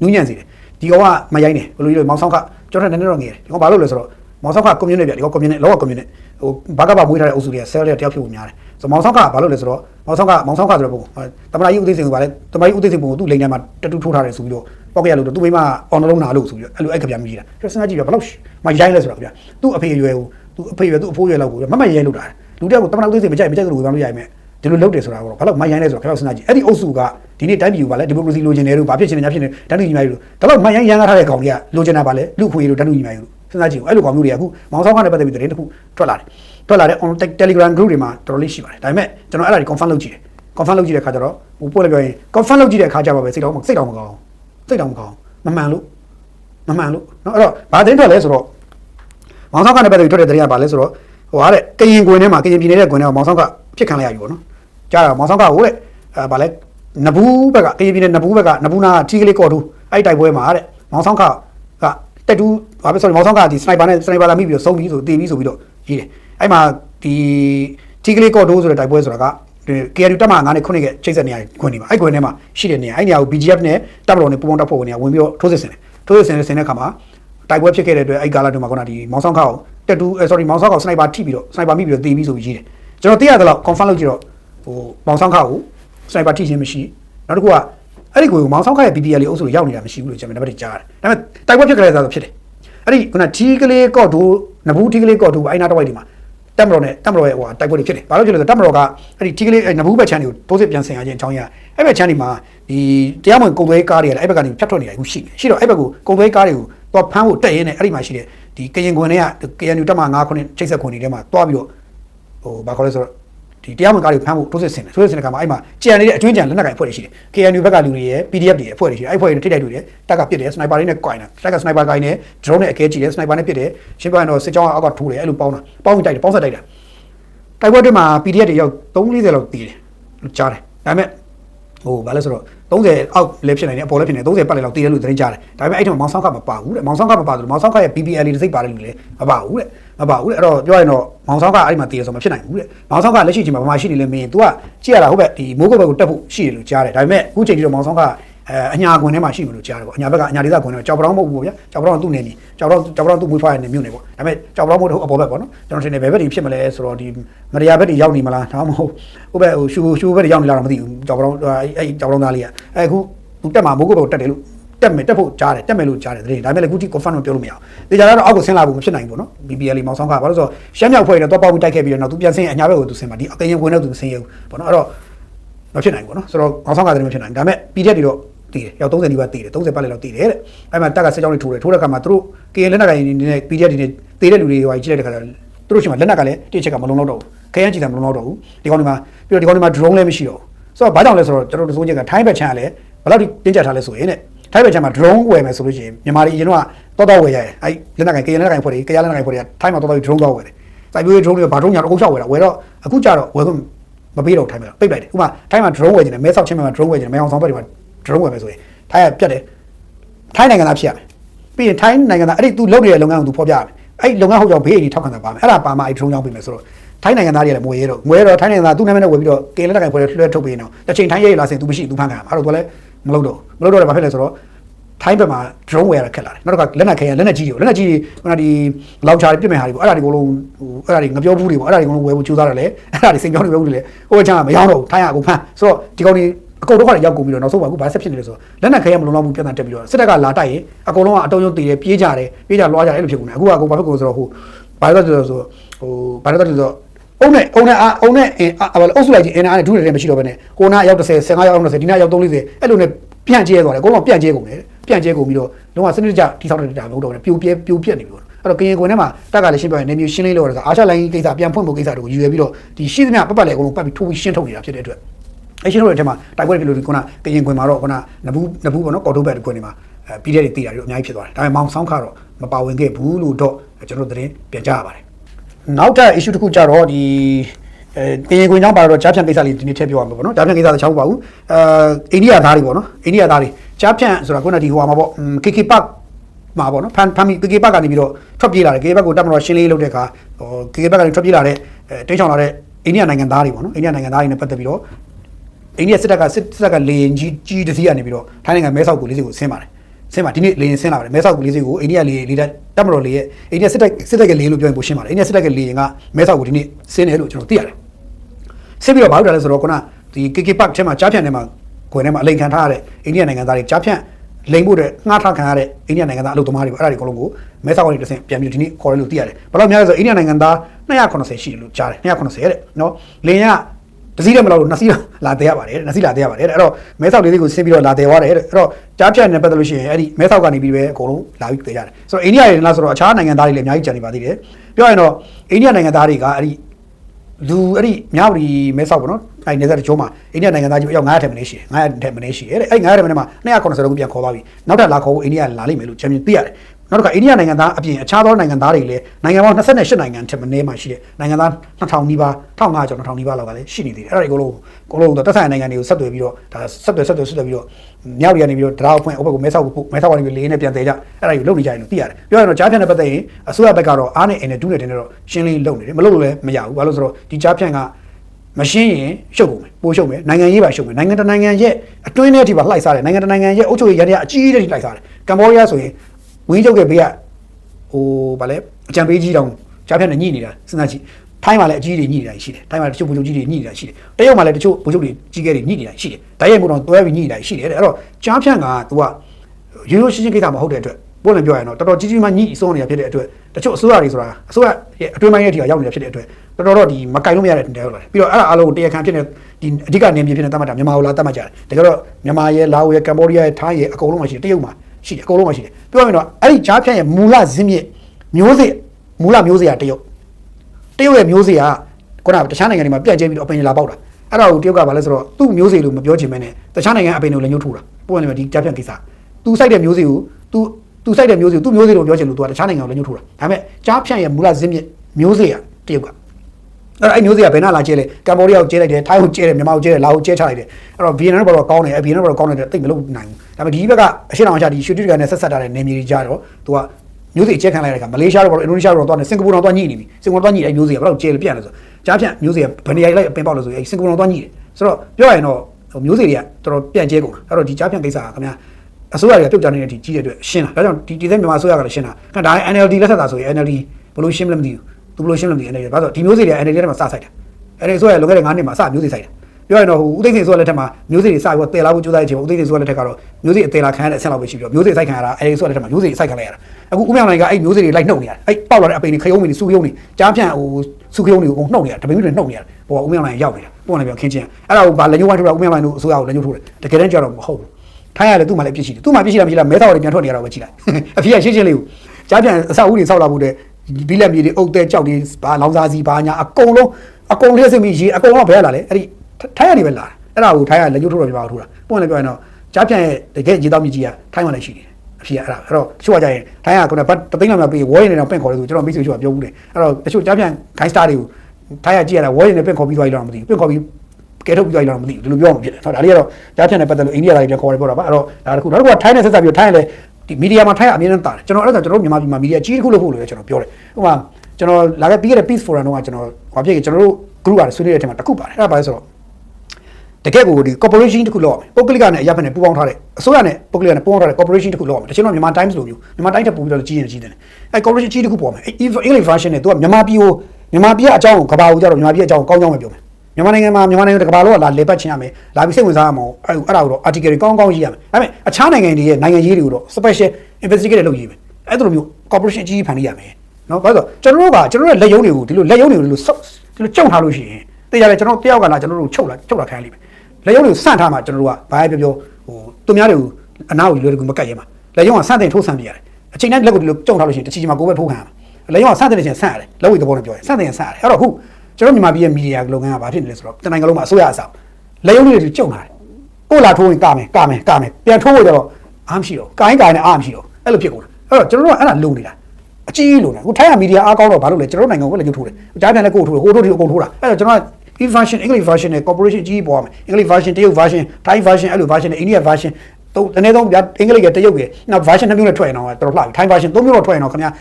နူးညံ့စေတယ်ဒီကောင်ကမရိုင်းတယ်ဘယ်လိုလဲမောင်ဆောင်ခကျွန်တော်နည်းနည်းတော့ငယ်တယ်ဒီကောင်ဘာလို့လဲဆိုတော့မောင်ဆောင်ခ community ပြဒီကောင် community လောက community ဟိုဘာကဘာမွေးထားတဲ့အုပ်စုတွေက cell တွေတယောက်ဖြစ်ဖို့များတယ်ဆိုတော့မောင်ဆောင်ခဘာလို့လဲဆိုတော့မောင်ဆောင်ခမောင်ဆောင်ခဆိုတဲ့ပုံတမနာကြီးဦးသိန်းစိန်ကဘာလဲတမနာကြီးဦးသိန်းစိန်ပုံကိုသူ့လိန်ထဲမှာတတူထိုးထားတယ်ဆိုပြီးတော့ပောက်ကရလို့သူ့မိမ on လုံးနာလို့ဆိုပြီးတော့အဲ့လိုအဲ့ကြပြမြည်တာကျွန်တော်စဉ်းစားကြည့်တော့ဘယ်လောက်မရိုင်းလဲဆိုတော့ကြပြသူ့အဖေရွယ်ကိုသူ့အဖေရွယ်သူ့အဖိုးရွယ်လောက်ကိုမမရိုင်းလို့တာလူတယောက်ကိုတမနာဦးသိန်းစိန်မကြိုက်မကြိုက်လို့ဝေဖန်လို့ရိုင်းမယ် ဒီလိုလုပ်တယ်ဆိုတာကတော့ဘာလို့မရိုင်းလဲဆိုတော့ခင်ဗျားစဉ်းစားကြည့်အဲ့ဒီအုပ်စုကဒီနေ့တိုင်းပြည်ကိုဗာလဲဒီမိုကရေစီလိုချင်တယ်လို့ဘာဖြစ်ချင်တယ်ညာဖြစ်နေတန်းတူညီမကြီးလို့ဒါတော့မရိုင်းရမ်းထားတဲ့ကောင်တွေကလိုချင်တာဗာလဲလူခွေလို့တန်းတူညီမကြီးလို့စဉ်းစားကြည့်အဲ့လိုကောင်မျိုးတွေကအခုမောင်ဆောင်ခနဲ့ပတ်သက်ပြီးသတင်းတစ်ခုထွက်လာတယ်ထွက်လာတဲ့ on Telegram group တွေမှာတော်တော်လေးရှိပါတယ်ဒါပေမဲ့ကျွန်တော်အဲ့ဒါတွေ confirm လုပ်ကြည့်တယ် confirm လုပ်ကြည့်တဲ့အခါကျတော့ဟိုပို့လိုက်ပြောရင် confirm လုပ်ကြည့်တဲ့အခါကျတော့ပဲစိတ်တော့စိတ်တော့မကောင်းစိတ်တော့မကောင်းမမှန်လို့မမှန်လို့เนาะအဲ့တော့ဘာသတင်းထွက်လဲဆိုတော့မောင်ဆောင်ခနဲ့ပတ်သက်ပြီးထွက်တဲ့သတင်းကဘာလဲဆိုတော့ဟ ဟိုဟာတဲ့ကရင်ကွင်ထဲမှာကရင်ပြည်နယ်တဲ့ကွင်ထဲမှာမောင်ဆောင်ကဖြစ်ခံလိုက်ရပြီပေါ့နော် ကြားတာမောင်ဆောင်ကဟိုတဲ့အဲဗာလဲနဘူးဘက်ကကရင်ပြည်နယ်နဘူးဘက်ကနဘူးနာထီကလေးကော်တူအဲ့တိုက်ပွဲမှာတဲ့မောင်ဆောင်ကကတက်တူဘာပဲဆိုမောင်ဆောင်ကဒီစနိုက်ပါနဲ့စနိုက်ပါလာမိပြီးတော့ဆုံးပြီးဆိုတေးပြီးဆိုပြီးတော့ရေးတယ်အဲ့မှာဒီထီကလေးကော်တူဆိုတဲ့တိုက်ပွဲဆိုတာက KRU တက်မှာငါးနဲ့ခုနှစ်ကချိတ်ဆက်နေရခွင်နေမှာအဲ့ခွင်ထဲမှာရှိတဲ့နေရာအဲ့နေရာကို BGF နဲ့တပ်မတော်နဲ့ပူးပေါင်းတပ်ဖွဲ့ဝင်တွေကဝင်ပြီးတော့ထိုးစစ်ဆင်တယ်ထိုးစစ်ဆင်နေဆင်တဲ့အခါမှာတိုက်ပွဲဖြစ်ခဲ့တဲ့အတွက်အဲ့ကာလတုန်းမှာခုနဒီမောင်ဆောင်ခါကိုတက်တူ sorry မောင်ဆောင်ခါကိုစနိုက်ပါထိပြီးတော့စနိုက်ပါမိပြီးတော့တေးပြီးဆိုပြီးရေးတယ်ကျွန်တော်သိရတယ်လို့ confirm လုပ်ကြည့်တော့ ဟိုမောင်ဆောင်ခါကိုစနိုက်ပါထိခြင်းမရှိနောက်တစ်ခုကအဲ့ဒီကိုမောင်ဆောင်ခါရဲ့ BPL အုပ်စုကိုရောက်နေတာမရှိဘူးလို့ကျွန်တော်တပတ်ကြားတယ်ဒါပေမဲ့တိုက်ပွဲဖြစ်ခဲ့တဲ့ဆိုတော့ဖြစ်တယ်အဲ့ဒီခုနထီကလေးကော့ဒိုနဘူးထီကလေးကော့ဒိုအဲ့နာတော့ဝိုက်ဒီမှာတက်မတော်နဲ့တက်မတော်ရဲ့ဟိုတိုက်ပွဲတွေဖြစ်တယ်။ဘာလို့ဖြစ်လဲဆိုတော့တက်မတော်ကအဲ့ဒီထီကလေးနဘူးဘက်ချမ်းတွေကိုတိုးစစ်ပြန်ဆင်ရခြင်းအကြောင်းရအဲ့ဘက်ချမ်းတွေမှာဒီတရားမဝင်ကုန်သွယ်ကားတွေလည်းအဲ့ဘက်ကနေဖြတ်ထွက်နေတာအခုရှိတယ်။ရှိတော့အဲ့ဘက်ကိုကုန်သွယ်ကားတွေကိုတော့ဖမ်းဖို့တက်ရင်းနဲ့အဲ့ဒီမှာရှိတဲ့ဒီကရင်ကွန်တွေက KNU တက်မ9ခုနဲ့ချိတ်ဆက်ခွန်တွေထဲမှာတွားပြီးတော့ဟိုဘာခေါ်လဲဆိုတော့ ဒီတရားမဝင်ကားတွေဖမ်းဖို့တိုးစစ်ဆင်တယ်တိုးစစ်ဆင်တဲ့ခါမှာအဲ့မှာကြံနေတဲ့အကျွင်းကြံလက်နက်ကိုင်ဖွဲ့တွေရှိတယ် KNU ဘက်ကလူတွေရဲ့ PDF တွေရဲ့ဖွဲ့တွေရှိတယ်အဲ့ဖွဲ့တွေထိတိုက်တွေတယ်တက်ကပစ်တယ်စနိုက်ပါတွေနဲ့ကွိုင်တာတက်ကစနိုက်ပါကိုင်တယ် drone နဲ့အကဲကြည့်တယ်စနိုက်ပါနဲ့ပစ်တယ်ရှင်းပြရင်တော့စစ်ကြောင်းအောက်ကထိုးတယ်အဲ့လိုပေါင်းတာပေါင်းပြီးတိုက်တယ်ပေါင်းဆက်တိုက်တာတိုက်ပွဲတွေမှာ PDF တွေရောက်340လောက်တည်တယ်လို့ကြားတယ်ဒါပေမဲ့ဟိုဘာလဲဆိုတော့30အောက်လည်းဖြစ်နိုင်တယ်အပေါ်လည်းဖြစ်နိုင်တယ်30ပတ်လည်းလောက်တည်တယ်လို့သတင်းကြားတယ်ဒါပေမဲ့အဲ့ထက်မောင်ဆောင်ခမပါဘူးတဲ့မောင်ဆောင်ခမပါဘူးမောင်ဆောင်ခရဲ့ BPL တွေစိတ်ပါတယ်လို့လည်းမပါဘူးတဲ့ မပါဘူးတဲ့အဲ့တော့ပြောရရင်တော့မောင်ဆောင်ခအဲ့ဒီမှာတည်ရဆိုမဖြစ်နိုင်ဘူးတဲ့မောင်ဆောင်ခလက်ရှိချိန်မှာဘာမှရှိနေလဲမင်း तू ကကြည့်ရတာဟုတ်ပဲဒီမိုးကုတ်ဘက်ကိုတက်ဖို့ရှိတယ်လို့ကြားတယ်ဒါပေမဲ့အခုချိန်ထိတော့မောင်ဆောင်ခအဲအညာခွင်ထဲမှာရှိမလို့ကြားတယ်ပေါ့အညာဘက်ကအညာဒေသခွင်ထဲမှာကြောက်ပတောင်းမဟုတ်ဘူးဗျာကြောက်ပတောင်းကသူ့နေနေကြောက်ပတောင်းကြောက်ပတောင်းသူ့မွေးဖွားရနေမြို့နေပေါ့ဒါပေမဲ့ကြောက်ပတောင်းမဟုတ်ဟုတ်အပေါ်ဘက်ပေါ့နော်ကျွန်တော်ထင်တယ်ဘယ်ဘက်တွေဖြစ်မလဲဆိုတော့ဒီမရယာဘက်တွေရောက်နေမလားဒါမှမဟုတ်ဟိုဘက်ဟိုရှူရှူဘက်တွေရောက်နေလားတော့မသိဘူးကြောက်ပတောင်းအဲ့အဲ့ကြောက်ပတောင်းသားလေးကအဲအခုသူတက်မှာမိုးကုတ်ဘက်ကိုတက်တယ်လို့ တက်မယ်တက်ဖို့ကြားတယ်တက်မယ်လို့ကြားတယ်တဲ့ဒါပေမဲ့လည်းအခုထိ confirm မပြောလို့မရဘူးတေချာတော့အောက်ကိုဆင်းလာဖို့မဖြစ်နိုင်ဘူးပေါ့နော် BPL မောင်ဆောင်ခါဘာလို့ဆိုတော့ရှမ်းမြောက်ဖွဲ့နေတော့ပေါက်ပြီးတိုက်ခဲ့ပြီးတော့နောက်သူပြန်ဆင်းအညာဘက်ကိုသူဆင်းမှာဒီအကရင်ဝင်တော့သူမဆင်းရဘူးပေါ့နော်အဲ့တော့ မဖြစ်နိုင်ဘူးเนาะဆိုတော့အောင်ဆောင်ကတည်းကမဖြစ်နိုင်ဘူးဒါပေမဲ့ PDF တွေတော့တည်တယ်ရောက်30နီးပါးတည်တယ်30ပတ်လည်းလောက်တည်တယ်တဲ့အဲ့မှာတက်ကစစ်ကြောင်းတွေထိုးတယ်ထိုးတဲ့အခါမှာသူတို့ KN လက်နက်ကိုင်နေနဲ့ PDF တွေနဲ့တည်တဲ့လူတွေဟိုကြည့်လိုက်တဲ့ခါကျတော့သူတို့ရှိမှလက်နက်ကလည်းတစ်ချက်ကမလုံလောက်တော့ဘူးခရမ်းကြည့်တယ်မလုံလောက်တော့ဘူးဒီကောင်တွေမှာပြီးတော့ဒီကောင်တွေမှာ drone လည်းမရှိတော့ဘူးဆိုတော့ဘာကြောင့်လဲဆိုတော့ကျွန်တော်တို့စိုးချက်ကထိုင်းဘက်ချမ်းကလည်းဘယ်လောက်ထိတင်းကျပ်ထားလဲဆိုရင်တဲ့ ထိုင်းဘက်ချမ်းမှာ drone ဝယ်မယ်ဆိုလို့ရှိရင်မြန်မာပြည်အရင်တော့တော့တော့ဝယ်ရတယ်အဲ့လက်နက်ကိုင် KN လက်နက်ကိုင်ဖွဲ့တွေကရလက်နက်ကိုင်ဖွဲ့တွေကထိုင်းမှာတော့တော့ drone တော့ဝယ်တယ်စိုက်ပျိုးရေး drone တွေဘာ drone ညာတော့အုပ်ချောက်ဝယ်တာဝယ်တော့အခုကျတော့ဝယ်ခွင့်မပေးတော့ထိုင်းမှာပိတ်လိုက်တယ်ဥပမာထိုင်းမှာ drone ဝယ်နေတယ်မဲဆောက်ချင်းမှာ drone ဝယ်နေတယ်မဲအောင်ဆောင်ဘက်တွေမှာ drone ဝယ်မယ်ဆိုရင်ထိုင်းကပြတ်တယ်ထိုင်းနိုင်ငံသားဖြစ်ရမယ်ပြီးရင်ထိုင်းနိုင်ငံသားအဲ့ဒီ तू လုပ်နေတဲ့လုပ်ငန်းကို तू ဖော်ပြရမယ်အဲ့ဒီလုပ်ငန်းဟုတ်ကြောင်ဘေးအီထောက်ခံတာပါမယ်အဲ့ဒါပါမှအဲ့ drone ကြောင်းပေးမယ်ဆိုတော့ထိုင်းနိုင်ငံသားတွေကလည်းငွေရဲတော့ငွေရဲတော့ထိုင်းနိုင်ငံသားသူ့နာမည်နဲ့ဝယ်ပြီးတော့ကေလက်နက်ကိုင်ဖွဲ့လွှဲထုတ်ပေးနေတော့တစ်ချိန်ထိုင်းရဲလာစင် तू မရှိ तू ဖမ်းခံရမှာအဲ့တော့ तू လည်း မလုပ်တော့မလုပ်တော့လည်းဘာဖြစ်လဲဆိုတော့ထိုင်းဘက်မှာ drone ဝယ်ရတာခက်လာတယ်နောက်တစ်ခါလက်နက်ခဲရလက်နက်ကြီးတွေလက်နက်ကြီးတွေခုနဒီလောင်ချာတွေပြစ်မဲ့ဟာတွေပေါ့အဲ့ဒါတွေကိုလုံးဟိုအဲ့ဒါတွေငပြောဘူးတွေပေါ့အဲ့ဒါတွေကိုလုံးဝယ်ဖို့ကြိုးစားတယ်လေအဲ့ဒါတွေစိန်ကြောင်းတွေပဲဘူးလေဟိုချမ်းကမရောတော့ဘူးထိုင်းကအခုဖမ်းဆိုတော့ဒီကောင်တွေအကုန်တော့ခါရောက်ကုန်ပြီးတော့နောက်ဆုံးပါအခုဘာဆက်ဖြစ်နေလဲဆိုတော့လက်နက်ခဲရမလုံလောက်ဘူးပြဿနာတက်ပြီးတော့စစ်တပ်ကလာတိုက်ရင်အကုန်လုံးကအတုံးရုံတည်တယ်ပြေးကြတယ်ပြေးကြလွှားကြတယ်အဲ့လိုဖြစ်ကုန်တယ်အခုကအခုဘာဖြစ်ကုန်ဆိုတော့ဟိုဘာလို့လဲဆိုတော့ဟိုဘာလို့လဲဆိုတော့ အုံနဲ့အုံနဲ့အုံနဲ့အင်အဘာလဲအုပ်စုလိုက်ချင်းအင်အားနဲ့ဒုတယ်မရှိတော့ဘဲနဲ့ကိုနာရောက်30 15ရောက်30ဒီနာရောက်30အဲ့လိုနဲ့ပြန့်ကျဲသွားတယ်အကုန်လုံးပြန့်ကျဲကုန်တယ်ပြန့်ကျဲကုန်ပြီးတော့လုံးဝစနစ်တကျတိဆောက်တဲ့တာမဟုတ်တော့ဘူးပြိုပြဲပြိုပြက်နေပြီပေါ့အဲ့တော့ကရင်ကွန်ထဲမှာတက်ကလည်းရှင်းပြရင်နေမျိုးရှင်းလေးလို့ရတာအာရှလိုင်းကိစ္စပြန်ဖွင့်ဖို့ကိစ္စတွေကိုယူရပြီးတော့ဒီရှိသမျှပတ်ပတ်လေအကုန်လုံးပတ်ပြီးထိုးပြီးရှင်းထုတ်နေတာဖြစ်တဲ့အတွက်အဲ့ရှင်းထုတ်တဲ့အထက်မှာတိုက်ပွဲတွေလို့ဒီခုနကရင်ကွန်မှာတော့ခုနနဘူးနဘူးပေါ့နော်ကော်တိုဘက်ကွန်တွေမှာအဲပြီးတဲ့တွေတည်တာတွေအများကြီးဖြစ်သွားတယ်ဒါပေမဲ့မောင်ဆောင်ခါတော့မပါဝင်ခဲ့ဘူးလို့တော့ကျွန်တော်သတင်းပြန်ကြားရပါတယ် နောက်ထပ် issue တစ်ခုကြတော့ဒီအဲကရင်ကွန်ကြောင့်ပါတော့ကြားဖြန့်ကိစ္စလေးဒီနေ့ထည့်ပြောရမှာပေါ့နော်ကြားဖြန့်ကိစ္စတစ်ချောင်းပါဘူးအဲအိန္ဒိယသားတွေပေါ့နော်အိန္ဒိယသားတွေကြားဖြန့်ဆိုတာခုနကဒီဟိုမှာပေါ့ KK Park မှာပေါ့နော်ဖန်ဖန်မီ KK Park ကနေပြီးတော့ထွက်ပြေးလာတယ် KK Park ကိုတပ်မတော်ရှင်းလေးလုပ်တဲ့အခါဟို KK Park ကနေထွက်ပြေးလာတဲ့အဲတိတ်ချောင်လာတဲ့အိန္ဒိယနိုင်ငံသားတွေပေါ့နော်အိန္ဒိယနိုင်ငံသားတွေနဲ့ပတ်သက်ပြီးတော့အိန္ဒိယစစ်တပ်ကစစ်စစ်တပ်ကလေရင်ကြီးကြီးတစ်စီးကနေပြီးတော့ထိုင်းနိုင်ငံမဲဆောက်ကိုလေးစီကိုဆင်းပါတယ် ဆင်းပါဒီနေ့လေရင်ဆင်းလာပါတယ်မဲဆောက်ကိုလေးစီကိုအိန္ဒိယလေလေတပ်တပ်မတော်လေရဲ့အိန္ဒိယစစ်တပ်စစ်တပ်ကလေရင်လို့ပြောရင်ပိုရှင်းပါတယ်အိန္ဒိယစစ်တပ်ကလေရင်ကမဲဆောက်ကိုဒီနေ့ဆင်းတယ်လို့ကျွန်တော်သိရတယ်ဆက်ပြီးတော့ဘာလို့လဲဆိုတော့ခုနဒီ KK Park ထဲမှာကြားဖြန့်ထဲမှာခွင်ထဲမှာအလိန်ခံထားရတဲ့အိန္ဒိယနိုင်ငံသားတွေကြားဖြန့်လိန်ဖို့တဲ့ငှားထားခံရတဲ့အိန္ဒိယနိုင်ငံသားအလုပ်သမားတွေပေါ့အဲ့ဒါတွေအကုန်လုံးကိုမဲဆောက်ကနေတစ်ဆင့်ပြန်ပြီးဒီနေ့ခေါ်ရလို့သိရတယ်ဘယ်လောက်များလဲဆိုအိန္ဒိယနိုင်ငံသား290ရှိတယ်လို့ကြားတယ်290တဲ့နော်လင်ရ တစည်းတယ်မလို့နှစ်စီးလာသေးရပါတယ်တဲ့နှစ်စီးလာသေးရပါတယ်တဲ့အဲ့တော့မဲဆောက်လေးတွေကိုဆင်းပြီးတော့လာသေးသွားတယ်တဲ့အဲ့တော့ကြားဖြန့်နေပတ်သက်လို့ရှိရင်အဲ့ဒီမဲဆောက်ကနေပြီးပဲအကုန်လုံးလာပြီးသေးရတယ်ဆိုတော့အိန္ဒိယတွေလားဆိုတော့အခြားနိုင်ငံသားတွေလည်းအများကြီးကြံနေပါသေးတယ်ပြောရင်တော့အိန္ဒိယနိုင်ငံသားတွေကအဲ့ဒီလူအဲ့ဒီမြဝတီမဲဆောက်ပေါ့နော်အဲ့နေစားတချိုးမှာအိန္ဒိယနိုင်ငံသားကြီးအယောက်900ထက်မနည်းရှိတယ်900ထက်မနည်းရှိတယ်တဲ့အဲ့900ထက်မနည်းမှာ290လောက်ပြန်ခေါ်သွားပြီနောက်ထပ်လာခေါ်ဖို့အိန္ဒိယလာလိမ့်မယ်လို့ကျွန်တော်သိရတယ် နောက်တစ်ခါအိန္ဒိယနိုင်ငံသားအပြင်အခြားသောနိုင်ငံသားတွေလည်းနိုင်ငံပေါင်း28နိုင်ငံထက်မနည်းမှရှိတယ်နိုင်ငံသား2000နီးပါး1500ကျော်2000နီးပါးလောက်ကလည်းရှိနေသေးတယ်အဲ့ဒါတွေအကုန်လုံးအကုန်လုံးသက်ဆိုင်ရာနိုင်ငံတွေကိုဆက်သွယ်ပြီးတော့ဒါဆက်သွယ်ဆက်သွယ်ဆက်သွယ်ပြီးတော့မြောက်ရီကနေပြီးတော့တရားအဖွင့်အဘက်ကိုမဲဆောက်ကိုမဲဆောက်ကနေပြီးလေးနဲ့ပြန်တယ်ကြအဲ့ဒါတွေလုပ်နေကြတယ်လို့သိရတယ်ပြောရရင်တော့ကြားဖြန့်တဲ့ပတ်သက်ရင်အစိုးရဘက်ကတော့အားနဲ့အင်းနဲ့ဒူးနဲ့တင်းနဲ့တော့ရှင်းလင်းလုပ်နေတယ်မလုပ်လို့လည်းမရဘူးဘာလို့ဆိုတော့ဒီကြားဖြန့်ကမရှင်းရင်ရှုပ်ကုန်မယ်ပိုးရှုပ်မယ်နိုင်ငံရေးပါရှုပ်မယ်နိုင်ငံတနိုင်ငံရဲ့အတွင်းထဲအထိပါလှိုက်စားတယ်နိုင်ငံတနိုင်ငံရဲ့အုပ်ချုပ်ရေးရတဲ့အကြီးအကျယ်ထိလှိုက်စားတယ်ကမ္ဘောဒီးယားဆိုရင် ဝင်းချုပ်ရဲ့ဘေးကဟိုဗာလဲအကြံပေးကြီးတောင်ကြားဖြန့်နဲ့ညှိနေတာစဉ်းစားကြည့်ထိုင်းမှာလည်းအကြီးတွေညှိနေတာရှိတယ်ထိုင်းမှာတချို့ဗိုလ်ချုပ်ကြီးတွေညှိနေတာရှိတယ်တရုတ်မှာလည်းတချို့ဗိုလ်ချုပ်တွေကြီးကဲတွေညှိနေတာရှိတယ်ဒါရိုက်မှုတော့တွဲပြီးညှိနေတာရှိတယ်တဲ့အဲ့တော့ကြားဖြန့်က तू ကရိုးရိုးရှင်းရှင်းကိစ္စမဟုတ်တဲ့အတွက်ပို့လည်းပြောရရင်တော့တော်တော်ကြီးကြီးမှညှိစွန်းနေတာဖြစ်တဲ့အတွက်တချို့အစိုးရတွေဆိုတာအစိုးရရဲ့အတွင်းပိုင်းရဲ့အထိရောက်နေတာဖြစ်တဲ့အတွက်တော်တော်တော့ဒီမကင်လို့မရတဲ့တင်တယ်ဟုတ်လားပြီးတော့အဲ့ဒါအားလုံးကိုတရားခံဖြစ်နေဒီအဓိကနေပြည်ဖြစ်နေတတ်မှတ်တာမြန်မာကိုလာတတ်မှတ်ကြတယ်တကယ်တော့မြန်မာရဲ့လာအိုရဲ့ကမ်ဘောဒီးယားရဲ့ထိုင်းရဲ့အကုန်လုံးမှာရှိတယ်တရုတ်မှာ ရှိတယ်အကုန်လုံးမှာရှိတယ်ပြောရရင်တော့အဲ့ဒီကြားဖြန့်ရဲ့မူလဇင်းမြစ်မျိုးစေ့မူလမျိုးစေ့ကတရုတ်တရုတ်ရဲ့မျိုးစေ့ကခုနကတခြားနိုင်ငံတွေမှာပြန့်ကျဲပြီးတော့အပင်လာပေါက်တာအဲ့ဒါကိုတရုတ်ကဘာလဲဆိုတော့သူ့မျိုးစေ့လို့မပြောချင်မဲနဲ့တခြားနိုင်ငံအပင်ကိုလည်းညှို့ထိုးတာပို့နေမှာဒီကြားဖြန့်ကိစ္စသူစိုက်တဲ့မျိုးစေ့ကိုသူသူစိုက်တဲ့မျိုးစေ့ကိုသူ့မျိုးစေ့လို့ပြောချင်လို့သူကတခြားနိုင်ငံကိုလည်းညှို့ထိုးတာဒါပေမဲ့ကြားဖြန့်ရဲ့မူလဇင်းမြစ်မျိုးစေ့ကတရုတ်ကအဲ့ တော့အဲ့မျိုးစေ့ကဘယ်နှလာကျဲလဲကမ်ဘောဒီးယားကိုကျဲလိုက်တယ်ထိုင်းကိုကျဲတယ်မြန်မာကိုကျဲတယ်လာကိုကျဲချလိုက်တယ်အဲ့တော့ဗီယက်နမ်ဘောတော့ကောင်းတယ်အဲ့ဗီယက်နမ်ဘောတော့ကောင်းတယ်တိတ်မလုပ်နိုင်ဘူးဒါပေမဲ့ဒီဘက်ကအရှေ့တောင်အာရှဒီရှူတီကနဲ့ဆက်ဆက်ထားတဲ့နေမြေတွေကြတော့သူကမျိုးစေ့ကျဲခံလိုက်တဲ့အခါမလေးရှားတော့ဘောအင်ဒိုနီးရှားတော့တော့စင်ကာပူတော့တော့ညှိနေပြီစင်ကာပူတော့ညှိအဲ့မျိုးစေ့ကဘယ်တော့ကျဲလဲပြန့်လဲဆိုကြားဖြန့်မျိုးစေ့ကဘယ်နေရာလိုက်အပင်ပေါက်လို့ဆိုအဲ့စင်ကာပူတော့တော့ညှိတယ်ဆိုတော့ပြောရရင်တော့မျိုးစေ့တွေကတော်တော်ပြန့်ကျဲကုန်တာအဲ့တော့ဒီကြားဖြန့်ကိစ္စကခင်ဗျာအစိုးရတွေကပြုတ်ကြနေတဲ့ဒီကြီးတဲ့အတွက်ရှင်းတာဒါကြောင့်ဒီဒီသက်မြန်မာအစိုးရကလည်းရှင်းတာခင်ဗျာဒါ NLD လက်ဆက်တာဆိုရင် NLD ဘယ်လိုရှင်းမလဲမသိဘူး သူဘယ်လိုရှင်းမလဲမသိဘူး NLD ဘာလို့ဒီမျိုးစေ့တွေက NLD ထဲမှာစဆိုင်တာအဲ့ဒီဆိုရလွန်ခဲ့တဲ့9နှစ်မှာစမျိုးစေ့ဆိုင်တာပြောရင်တော့ဟိုဦးသိန်းစိန်ဆိုရလက်ထက်မှာမျိုးစေ့တွေစပြီးတော့တည်လာဖို့ကြိုးစားတဲ့အချိန်မှာဦးသိန်းစိန်ဆိုရလက်ထက်ကတော့မျိုးစေ့အသေးလာခံရတဲ့အဆင့်လောက်ပဲရှိပြီးတော့မျိုးစေ့စိုက်ခံရတာအဲ့ဒီဆိုရလက်ထက်မှာမျိုးစေ့စိုက်ခံလိုက်ရတာအခုဦးမြောင်နိုင်ကအဲ့မျိုးစေ့တွေလိုက်နှုတ်နေရတယ်အဲ့ပေါက်လာတဲ့အပိန်တွေခရုံးတွေစုခရုံးတွေကြားဖြန့်ဟိုစုခရုံးတွေကိုအကုန်နှုတ်နေရတယ်တပိန်တွေနှုတ်နေရတယ်ဟိုဦးမြောင်နိုင်ရောက်နေတာပုံနဲ့ပြောခင်းချင်းအဲ့ဒါကိုဗာလက်ညှိုးဝိုင်းထုတ်တာဦးမြောင်နိုင်တို့အစိုးရကိုလက်ညှိုးထိုးတယ်တကယ်တမ်းကျတော့မဟုတ်ဘူးထိုင်းရလေသူ့မှာလည်းပြစ်ရှိတယ်သူ့မှာပြစ်ရှိတာမရှိလားမဲတော်တွေပြန်ထွက်နေရတော့ပဲကြည့်လိုက်အဖေကရှင်းရှင်းလေးကိုကြားပြန်အဆောက်အဦတွေဆောက်လာဖို့တဲ့ ဘီလက်မြေတွေအုတ်တဲ့ကြောက်တွေဘာလောင်စာစီဘာညာအကုန်လုံးအကုန်လေးစင်ပြီးရေအကုန်လုံးဘယ်လာလဲအဲ့ဒီထိုင်းရနေပဲလာတယ်အဲ့ဒါကိုထိုင်းရလက်ညှိုးထိုးတော့ပြပါထိုးတာပုံနဲ့ပြောရင်တော့ကြားပြန်ရဲ့တကယ်ရေတောက်မြကြီးကထိုင်းမှာလည်းရှိနေတယ်အဖေကအဲ့ဒါအဲ့တော့တချို့ကကြရင်ထိုင်းကခုနကတသိန်းလောက်မှပေးဝေါ်ရင်တော့ပင့်ခေါ်တယ်ဆိုကျွန်တော်မိတ်ဆွေချို့ကပြောဘူးတယ်အဲ့တော့တချို့ကြားပြန်ခိုင်းစတာတွေကိုထိုင်းကကြည့်ရတာဝေါ်ရင်နဲ့ပင့်ခေါ်ပြီးသွားပြီလားမသိဘူးပင့်ခေါ်ပြီးကဲထုတ်ပြီးသွားပြီလားမသိဘူးဒီလိုပြောမှဖြစ်တယ်ဟုတ်ဒါလေးကတော့ကြားပြန်နဲ့ပတ်သက်လို့အိန္ဒိယသားတွေလည်းခေါ်တယ်ပြောတာပါအဲ့တော့ဒါတခုနောက်တစ်ခုကထိုင်းနဲ့ဆက်ဆက်ပြီးထိုင်းလည်း ဒီမီဒီယာမှာထိုင်းကအမြင်နဲ့တာတယ်ကျွန်တော်အဲ့ဒါကျွန်တော်တို့မြန်မာပြည်မှာမီဒီယာကြီးတစ်ခုလို့ဖို့လို့လည်းကျွန်တော်ပြောတယ်ဥပမာကျွန်တော်လာခဲ့ပြီးခဲ့တဲ့ Peace Forum တုန်းကကျွန်တော်ဟောပြခဲ့ကျွန်တော်တို့ group ကဆွေးနွေးတဲ့အထက်မှာတစ်ခုပါတယ်အဲ့ဒါပါလဲဆိုတော့တကယ်ကိုဒီ corporation တစ်ခုလောက်ပုဂ္ဂလိကနဲ့အရပ်ဘက်နဲ့ပူးပေါင်းထားတဲ့အစိုးရနဲ့ပုဂ္ဂလိကနဲ့ပူးပေါင်းထားတဲ့ corporation တစ်ခုလောက်အောင်တချို့တော့မြန်မာ Times လိုမျိုးမြန်မာတိုင်းတက်ပူပြီးတော့ကြီးရင်ကြီးတယ်အဲ corporation ကြီးတစ်ခုပေါ်မယ်အဲ English version နဲ့သူကမြန်မာပြည်ကိုမြန်မာပြည်အကြောင်းကိုကဘာကိုကြတော့မြန်မာပြည်အကြောင်းကိုကောင်းကောင်းပဲပြောမယ် မြန်မာနိုင်ငံမှာမြန်မာနိုင်ငံတကဘာလို့လာလေပတ်ချင်းရမယ်လာပြီးစိတ်ဝင်စားရမှာအဲ့အဲ့ဒါကိုတော့ article တွေကောင်းကောင်းရေးရမယ်ဒါပေမဲ့အခြားနိုင်ငံတွေရဲ့နိုင်ငံရေးတွေကိုတော့ special investigator လုပ်ရေးမယ်အဲ့ဒါလိုမျိုး corporation ကြီးဖန်တီးရမယ်နော်ဘာလို့ကျွန်တော်တို့ကကျွန်တော်တို့လက်ယုံတွေကိုဒီလိုလက်ယုံတွေကိုဒီလိုစောက်ဒီလိုကြုံထားလို့ရှိရင်တရားလေကျွန်တော်တယောက်ကလာကျွန်တော်တို့ချုပ်လာချုပ်လာခိုင်းလိမ့်မယ်လက်ယုံတွေကိုစန့်ထားမှကျွန်တော်တို့ကဘာပဲပြောပြောဟိုသူများတွေကိုအနာကိုလွယ်ကူမကတ်ရဲမှာလက်ယုံကစန့်တဲ့ထိုးဆန့်ပြရတယ်အချိန်တိုင်းလက်ကိုဒီလိုကြုံထားလို့ရှိရင်တစ်ချီချီမှာကိုယ်ပဲထိုးခံရမှာလက်ယုံကစန့်တဲ့ချင်းဆန့်ရတယ်လက်ဝိသဘောနဲ့ပြောရင်စန့်တဲ့ချင်းဆန့်ရတယ်အဲ့တော့ခု ကျွန်တော်မြန်မာပြည်ရဲ့မီဒီယာလုပ်ငန်းကဘာဖြစ်နေလဲဆိုတော့တနိုင်ငံလုံးမှာအစိုးရအဆောင်လက်ယုံတွေကြုံထားတယ်ကိုလာထိုးရင်ကမယ်ကမယ်ကမယ်ပြန်ထိုးလို့တော့အားမရှိတော့ကိုင်းကိုင်းနဲ့အားမရှိတော့အဲ့လိုဖြစ်ကုန်တာအဲ့တော့ကျွန်တော်တို့ကအဲ့ဒါလုံနေတာအကြီးကြီးလုံနေတာခုထိုင်းကမီဒီယာအားကောင်းတော့ဘာလို့လဲကျွန်တော်နိုင်ငံကိုလည်းညှို့ထိုးတယ်ကြားပြန်လည်းကိုယ်ထိုးတယ်ဟိုထိုးတယ်အကုန်ထိုးတာအဲ့တော့ကျွန်တော်က English version English version နဲ့ corporation ကြီးပေါ်မယ် English version တရုတ် version Thai version အဲ့လို version နဲ့ India version တော့တနေ့တော့ဗျာအင်္ဂလိပ်ကတရုတ်ကနောက် version နှစ်မျိုးနဲ့ထွက်ရင်တော့တော်တော်လှပြီ Thai version သုံးမျိုးတော့ထွက်ရင်တော့ခင်ဗျာ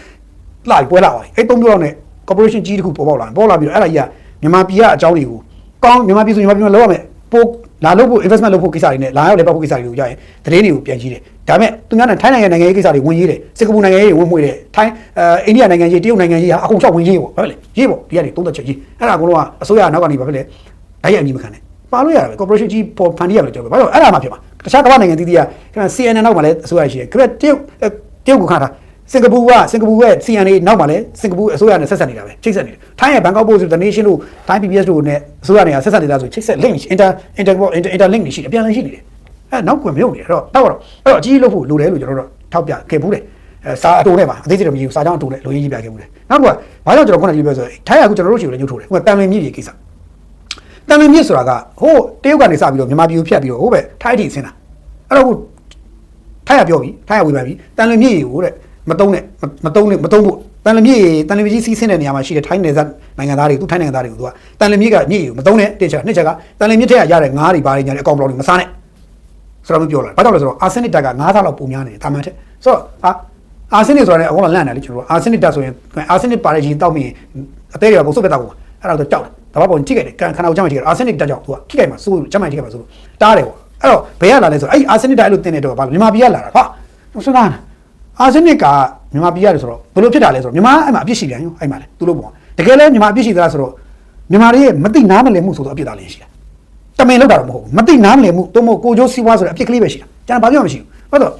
လှပြီပွဲလာပါပြီအဲ့သုံးမျိုးတော့နဲ့ corporation ကြီးတစ်ခုပေါ်ပေါက်လာတယ်ပေါ်လာပြီးတော့အဲ့ဒါကြီးကမြန်မာပြည်ကအကြောင်းတွေကိုကောင်းမြန်မာပြည်ဆိုမြန်မာပြည်မှာလောက်ရမယ်ပိုလာလို့ဖို့ investment လုပ်ဖို့ကိစ္စတွေနဲ့လာရောက်လေပတ်ဖို့ကိစ္စတွေကိုကြာရင်သတင်းတွေကိုပြန်ကြည့်တယ်ဒါပေမဲ့သူများနဲ့ထိုင်းနိုင်ငံနိုင်ငံရေးကိစ္စတွေဝင်ရေးတယ်စင်ကာပူနိုင်ငံရေးတွေဝင်မွေးတယ်ထိုင်းအဲအိန္ဒိယနိုင်ငံရေးတရုတ်နိုင်ငံရေးဟာအကုန်ချောက်ဝင်ရေးပေါ့ဟုတ်လေရေးပေါ့ဒီကနေသုံးသက်ချက်ရေးအဲ့ဒါအကုန်လုံးကအစိုးရနောက်ကနေပါဖြစ်လေဓာတ်ရိုက်အမိမခံနဲ့ပါလို့ရတာပဲ corporation ကြီးပေါ်ဖန်တီးရမယ်ကျွန်တော်ပြောဘာလို့အဲ့ဒါမှဖြစ်မှာတခြားကမ္ဘာနိုင်ငံတည်တည်ကခင်ဗျ CNN နောက်မှာလည်းအစိုးရရှိတယ်ခင်ဗျတရုတ်တရုတ်ကခါတာ စင်ကာပူကစင်ကာပူရဲ့ CNA နောက်မှာလည်းစင်ကာပူအစိုးရနဲ့ဆက်ဆက်နေတာပဲချိတ်ဆက်နေတယ်ထိုင်းရဲ့ဘန်ကောက်ပို့ဆို The Nation တို့ထိုင်း PBS တို့နဲ့အစိုးရတွေကဆက်ဆက်နေတာဆိုချိတ်ဆက် link inter inter inter link တွေရှိတယ်အပြန်အလှန်ရှိနေတယ်အဲနောက်ကွယ်မြုပ်နေတယ်အဲ့တော့တော့အဲ့တော့အကြီးလို့ဖို့လိုတယ်လို့ကျွန်တော်တို့ထောက်ပြခဲ့ဘူးတယ်အဲစာအတူနဲ့ပါအသေးစိတ်တော့မကြည့်ဘူးစာကြောင်းအတူနဲ့လိုရင်းကြီးပြခဲ့ဘူးတယ်နောက်တစ်ခုကဘာကြောင့်ကျွန်တော်ခုနကပြောဆိုထိုင်းကအခုကျွန်တော်တို့ရှိကိုလည်းညှို့ထိုးတယ်ဟိုကတန်လင်းမြည်ကြီးကိစ္စတန်လင်းမြစ်ဆိုတာကဟိုတရုတ်ကနေစပြီးတော့မြန်မာပြည်ကိုဖြတ်ပြီးတော့ဟိုပဲထိုင်းအထိဆင်းတာအဲ့တော့ဟိုထိုင်းကပြောပြီထိုင်းကဝေဖန်ပြီတန်လင်းမြစ်ကြီးကိုတဲ့ မတုံးနဲ့မတုံးနဲ့မတုံးဖို့တန်လမြစ်တန်လမြစ်ကြီးစီးဆင်းတဲ့နေရာမှာရှိတဲ့ထိုင်းနယ်စပ်နိုင်ငံသားတွေသူထိုင်းနိုင်ငံသားတွေကိုသူကတန်လမြစ်ကမြစ်ကိုမတုံးနဲ့တစ်ချက်နှစ်ချက်ကတန်လမြစ်ထက်ကရတဲ့ငါးတွေဘာတွေညာတဲ့အကောင်ဘလောင်တွေမစားနဲ့ဆိုတော့မပြောလာဘာကြောင့်လဲဆိုတော့အာဆင်နစ်တက်က9ဆလောက်ပုံများနေတယ်တာမန်ထက်ဆိုတော့အာအာဆင်နစ်ဆိုတာလည်းအကောင်ကလန့်တယ်လေကျွန်တော်အာဆင်နစ်တက်ဆိုရင်အာဆင်နစ်ပါတဲ့ရေတောက်ပြီးအသေးတွေကဘုံစုပ်ပဲတောက်ကုန်အဲ့ဒါတော့ကြောက်တယ်ဒါမှမဟုတ်ထိခိုက်တယ်ခန္ဓာကိုယ်ကျမ်းမှထိခိုက်အာဆင်နစ်တက်ကြောင့်သူကထိခိုက်မှာစိုးကျမ်းမှထိခိုက်မှာစိုးတားတယ်ပေါ့အဲ့တော့ဘယ်ရလာလဲဆိုတော့အဲ့အာဆင်နစ်တက်အဲ့လိုတင်နေတော့ဘာလို့မြန်မာပြည်ကလာတာဟာစဉ်းစားနေ အာဆင်နစ်ကမြန်မာပြည်ရတယ်ဆိုတော့ဘယ်လိုဖြစ်တာလဲဆိုတော့မြန်မာအဲ့မှာအပြစ်ရှိပြန်ရောအဲ့မှာလေသူတို့ပေါ့တကယ်လဲမြန်မာအပြစ်ရှိသလားဆိုတော့မြန်မာတွေရဲ့မသိနားမလည်မှုဆိုတော့အပြစ်သားလည်းရှိတာတမင်လောက်တာတော့မဟုတ်ဘူးမသိနားမလည်မှုသို့မဟုတ်ကိုကျိုးစီးပွားဆိုတဲ့အပြစ်ကလေးပဲရှိတာကျန်ဘာပြောမှမရှိဘူးဟုတ်တော့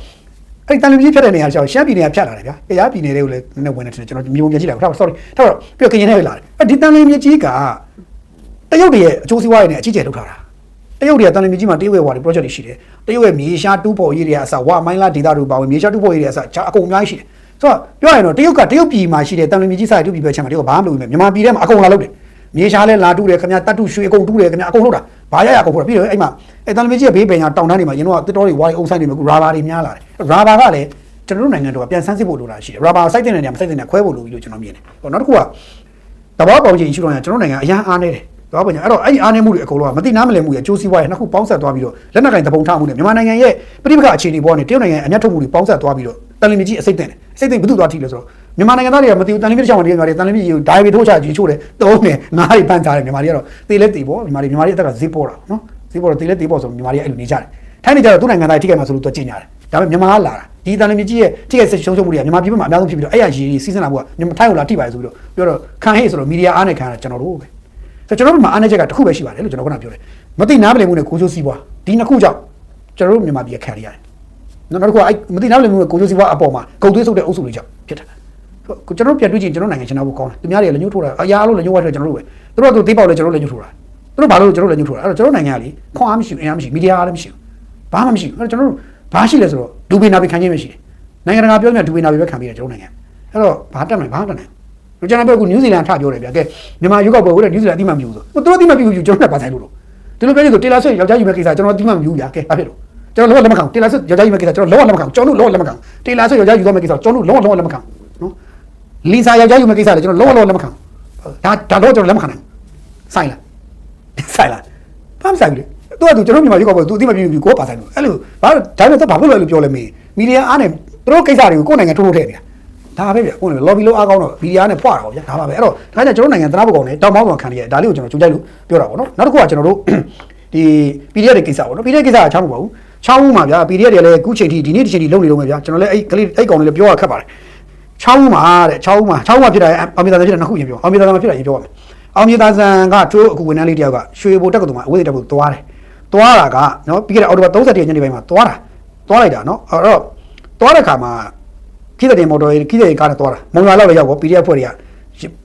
အဲ့တန်လူကြီးဖြတ်တဲ့နေရာကျတော့ရှမ်းပြည်နယ်ကဖြတ်လာတယ်ဗျာ။ကြားပြည်နယ်တွေကိုလည်းနည်းနည်းဝင်နေတယ်ကျွန်တော်မြေပုံပြန်ကြည့်လိုက်အောင်။ sorry ထားတော့ပြီးတော့ကရင်နယ်လာတယ်။အဲ့ဒီတန်လူကြီးကြီးကတရုတ်တွေရဲ့အကျိုးစီးပွားတွေနဲ့အကြီးကျယ်လုပ်ထားတာ။ တရုတ်တွေကတန်လူကြီးမှာတရုတ်ရဲ့ဟွာတွေ project တွေရှိတယ်။တရုတ်ရဲ့မြေရှားတူးဖော်ရေးတွေအစဝမိုင်းလာဒေတာတွေပါဝင်မြေရှားတူးဖော်ရေးတွေအစချာအကုန်အများကြီးရှိတယ်။ဆိုတော့ပြောရရင်တော့တရုတ်ကတရုတ်ပြည်မှာရှိတဲ့တန်လူကြီးဆိုင်တရုတ်ပြည်ပဲချမ်းမှာတရုတ်ကဘာမှမလုပ်ဘူးမြန်မာပြည်ထဲမှာအကုန်လာလုပ်တယ်။မြေရှားလဲလာတူးတယ်ခင်ဗျာတတ်တူရွှေအကုန်တူးတယ်ခင်ဗျာအကုန်လုပ်တာ။ဘာရရအကုန်လုပ်တာပြီးတော့အဲ့မှာအဲ့တန်လူကြီးရဲ့ဘေးပင်ညာတောင်တန်းတွေမှာရင်တော့တစ်တော်တွေဝါးတွေအုံဆိုင်တွေမှာကူရာဘာတွေများလာတယ်။ရာဘာကလည်းကျွန်တော်တို့နိုင်ငံတော်ကပြန်ဆန်းစစ်ဖို့လိုတာရှိတယ်။ရာဘာစိုက်တဲ့နေရာမှာစိုက်တဲ့နေရာခွဲဖို့လိုပြီလို့ကျွန်တော်မြင်တယ်။ဟောနောက်တစ်ခုကတဘာပေါင်းချင်းရှုတော့ကျွန်တော်နိုင်ငံအရန်အားနေတယ် တဘာပေါင်းချင်းအဲ့တော့အဲ့ဒီအားနေမှုတွေအကုန်လုံးကမသိနားမလည်မှုရဲ့အကျိုးစီးပွားရဲ့နှစ်ခုပေါင်းဆက်သွားပြီးတော့လက်နက်ကင်တပုံထားမှုနဲ့မြန်မာနိုင်ငံရဲ့ပြည်ပခအခြေအနေပေါ်နေတရုတ်နိုင်ငံအမျက်ထုတ်မှုတွေပေါင်းဆက်သွားပြီးတော့တန်လင်းမြကြီးအစိတ်တင်တယ်အစိတ်တင်ဘယ်သူသွားထိလဲဆိုတော့မြန်မာနိုင်ငံသားတွေကမသိဘူးတန်လင်းမြတစ်ချောင်းတည်းမြန်မာတွေတန်လင်းမြကြီးကိုဒိုင်ဝေထိုးချကြီးချိုးတယ်တုံးတယ်ငါးတွေပန်းစားတယ်မြန်မာတွေကတော့တေးလဲတေးပေါ့မြန်မာတွေမြန်မာတွေအသက်ကဈေးပေါ်တာနော်ဈေးပေါ်တော့တေးလဲတေးပေါ့ဆိုမြန်မာတွေအဲ့လိုနေကြတယ်ထိုင်းနေကြတော့သူ့နိုင်ငံသားထိခိုက်မှာဆိုလို့သူကြင်ကြတယ်ဒါပေမဲ့မြန်မာကလာတာဒီတန်လင်းမြကြီးရဲ့ထိခိုက်ဆက်ရှုံးရှုံးမှုတွေကမြန်မာပြည်မှာအများဆုံးဖြစ်ပြီးတော့အဲ့ရရေစီးစင်းလာမှုကမြန်မာထိုင်းကိုလာထိပါတယ်ဆိုပြီးတော့ပြောတော့ခံဟေ့ဆိုတော့မီဒီယာအားနဲ့ခံရတာကျွန်တော်တို့ပဲ ဆိုတော့ကျွန်တော်တို့မှာအားနည်းချက်ကတစ်ခုပဲရှိပါတယ်လို့ကျွန်တော်ကပြောတယ်မသိနားမလည်မှုနဲ့ကိုချိုးစီးပွားဒီနှစ်ခုကြောင့်ကျွန်တော်တို့မြန်မာပြည်ခံရရတယ်နောက်တစ်ခုကအဲ့မသိနားမလည်မှုနဲ့ကိုချိုးစီးပွားအပေါ်မှာဂုံသွေးဆုပ်တဲ့အုပ်စုတွေကြောင့်ဖြစ်တာကျွန်တော်တို့ပြန်တွေ့ကြည့်ကျွန်တော်နိုင်ငံကျွန်တော်တို့ကောင်းတယ်သူများတွေကလည်းညှို့ထိုးတာအရာအလို့လည်းညှို့ဝါတယ်ကျွန်တော်တို့ပဲသူတို့ကသူသေးပေါက်လည်းကျွန်တော်တို့လည်းညှို့ထိုးတာသူတို့ဘာလို့ကျွန်တော်တို့လည်းညှို့ထိုးတာအဲ့တော့ကျွန်တော်နိုင်ငံကလေခွန်အားမရှိဘူးအင်အားမရှိဘူးမီဒီယာအားလည်းမရှိဘူးဘာမှမရှိဘူးအဲ့တော့ကျွန်တော်တို့ဘာရှိလဲဆိုတော့ဒူပင်နာပင်ခံခြင်းမရှိတယ်နိုင်ငံတကာပြောမြတ်ဒူပင်နာပင်ပဲခံပြီးတယ်ကျွန်တော်နိုင်ငံအဲ့တော့ဘာတက်နိုင်ဘာတက်နိုင် ကျွန်တော်ပြောအခုနယူးဇီလန်ထပြောတယ်ဗျာကဲမြန်မာရွေးကောက်ပွဲကိုလည်းနယူးဇီလန်အတိမမပြဘူးဆိုသူတို့အတိမပြဘူးကျွန်တော်လည်းပါဆိုင်လို့လို့ဒီလိုပြောရင်ဆိုတေလာဆွေယောက်ျားယူမဲ့ကိစ္စကျွန်တော်အတိမမပြဘူးဗျာကဲဘာဖြစ်လို့ကျွန်တော်လောလက်မခံတေလာဆွေယောက်ျားယူမဲ့ကိစ္စကျွန်တော်လောလက်မခံကျွန်တော်လောလက်မခံတေလာဆွေယောက်ျားယူသွားမဲ့ကိစ္စကျွန်တော်လောလောလက်မခံနော်လီစာယောက်ျားယူမဲ့ကိစ္စလည်းကျွန်တော်လောလောလက်မခံဒါဒါတော့ကျွန်တော်လက်မခံနိုင်ဆိုင်လားဆိုင်လားဘာမှဆိုင်ဘူးလေသူကသူကျွန်တော်မြန်မာရွေးကောက်ပွဲသူအတိမပြဘူးကိုပါဆိုင်လို့အဲ့လိုဘာလို့ဒါပေမဲ့တော့ဘာလို့လဲလို့ပြောလဲမေးမီဒီယာအားနဲ့သူတို့ကိစ္စတွေကိုကိုယ်နိုင်ငံထိုးထိုးထည့်နေတာ ဒါပဲဗျကိုယ်လည်း lobby လို့အားကောင်းတော့ media နဲ့ဖွာတာပေါ့ဗျာဒါပါပဲအဲ့တော့ဒါကြောင့်ကျွန်တော်နိုင်ငံသနာဖို့ကောင်းတယ်တောင်ပေါင်းဆောင်ခံရဒါလေးကိုကျွန်တော်ကြိုးကြိုက်လို့ပြောတာပေါ့နော်နောက်တစ်ခုကကျွန်တော်တို့ဒီ PDF တွေကိစ္စပေါ့နော် PDF ကိစ္စကချောင်းမပေါ့ဘူးချောင်းဦးမှာဗျာ PDF တွေလည်းအခုချိန်ထိဒီနေ့ဒီချိန်ထိလုပ်နေတော့မယ်ဗျာကျွန်တော်လည်းအဲ့ကလေးအဲ့ကောင်လေးလည်းပြောရခက်ပါတယ်ချောင်းဦးမှာတဲ့ချောင်းဦးမှာချောင်းဦးမှာဖြစ်တာအောင်မြေသာဆန်ဖြစ်တာနှစ်ခုရင်ပြောအောင်မြေသာဆန်မှာဖြစ်တာရင်ပြောရမယ်အောင်မြေသာဆန်ကကျိုးအခုဝန်ထမ်းလေးတယောက်ကရွှေဘိုတက်ကတူမှာအဝိဇ္ဇတက်ဖို့သွားတယ်သွားတာကနော်ပြီးခဲ့တဲ့အော်တိုဘာ30ရက်ညနေပိုင်းမှာသွားတာသွားလိုက်တာနော်အဲ့တော့သွားတဲ့ခါမှာ ခိတဲ့မော်တော်ခိတဲ့ကားနဲ့သွားတာမုံလာလောက်လည်းရောက်ပေါ့ PDF ဖွဲ့တွေက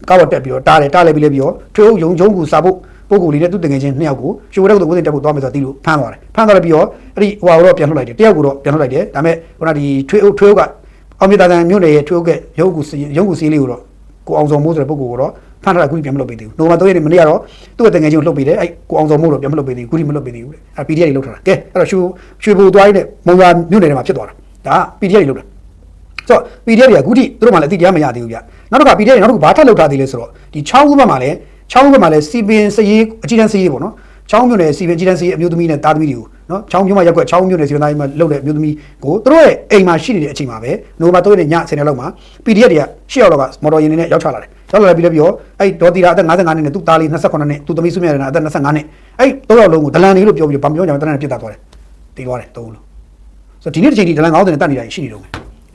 ကားပေါ်တက်ပြီးတော့တားတယ်တားလိုက်ပြီးလဲပြီးတော့ထွေးဦးယုံယုံကူစာဖို့ပုံကိုယ်လေးနဲ့သူတငယ်ချင်းနှစ်ယောက်ကိုရှိုးတဲ့ကိုယ်တက်ဖို့သွားမယ်ဆိုတော့တီးလို့ဖမ်းသွားတယ်ဖမ်းသွားပြီးတော့အဲ့ဒီဟိုဟာတော့ပြန်လွှတ်လိုက်တယ်တယောက်ကိုတော့ပြန်လွှတ်လိုက်တယ်ဒါပေမဲ့ခုနဒီထွေးဦးထွေးဦးကအောင်မြေတာတန်မြို့နယ်ရဲ့ထွေးဦးကရုပ်ကူရုပ်ကူစီးလေးကိုတော့ကိုအောင်စောမိုးဆိုတဲ့ပုံကိုတော့ဖမ်းထားတာခုပြန်မလုပ်ပေးသေးဘူး။နိုဝင်ဘာ3ရက်နေ့မနေ့ကတော့သူ့ရဲ့တငယ်ချင်းကိုလှုပ်ပေးတယ်။အဲ့ကိုအောင်စောမိုးတော့ပြန်မလုပ်ပေးသေးဘူး။ခုထိမလုပ်ပေးသေးဘူး။အဲ့ PDF တွေလှုပ်ထားတာ။ကဲအဲ့တော့ရွှေရွှေဘူသွားရင်းနဲ့မုံရွာမြို့နယ်ထဲမှာဖြစ်သွားတာ။ဒါ PDF တွေလှုပ်တာ။ ဆိုတော့ PDF တွေကအခုထိသူတို့မှလည်းအတိတရားမရသေးဘူးဗျနောက်တစ်ခါ PDF တွေနောက်တစ်ခုဘာထပ်လောက်ထားသေးလဲဆိုတော့ဒီ6ဦးဘက်မှာလည်း6ဦးဘက်မှာလည်းစီပင်စရေးအကြီးတန်းစရေးပေါ့နော်6မြို့နယ်စီပင်အကြီးတန်းစရေးအမျိုးသမီးနဲ့တာသမီးတွေကိုနော်6မြို့မှာရက်ွက်6မြို့နယ်စီပင်သားကြီးမှာလှုပ်တဲ့အမျိုးသမီးကိုသူတို့ရဲ့အိမ်မှာရှိနေတဲ့အချိန်မှာပဲနိုဝင်ဘာ3ရက်နေ့ည10ရက်လောက်မှာ PDF တွေက10ယောက်လောက်ကမော်တော်ယာဉ်တွေနဲ့ရောက်ချလာတယ်ရောက်လာပြီးလည်းပြီးတော့အဲ့ဒေါ်တီရာအသက်55နှစ်နဲ့သူ့သားလေး28နှစ်သူ့သမီးစုမြတ်ရတဲ့အသက်25နှစ်အဲ့၃ယောက်လုံးကိုဒလန်လေးလို့ပြောပြီးဗာမပြောကြအောင်တနက်နဲ့ပြစ်တာသွားတယ်တည်သွားတယ်သုံးလို့ဆိုတော့ဒီနေ့တစ်ချိန်ဒီဒလန်ကောင်းတဲ့တက်နေတာရှိနေတော့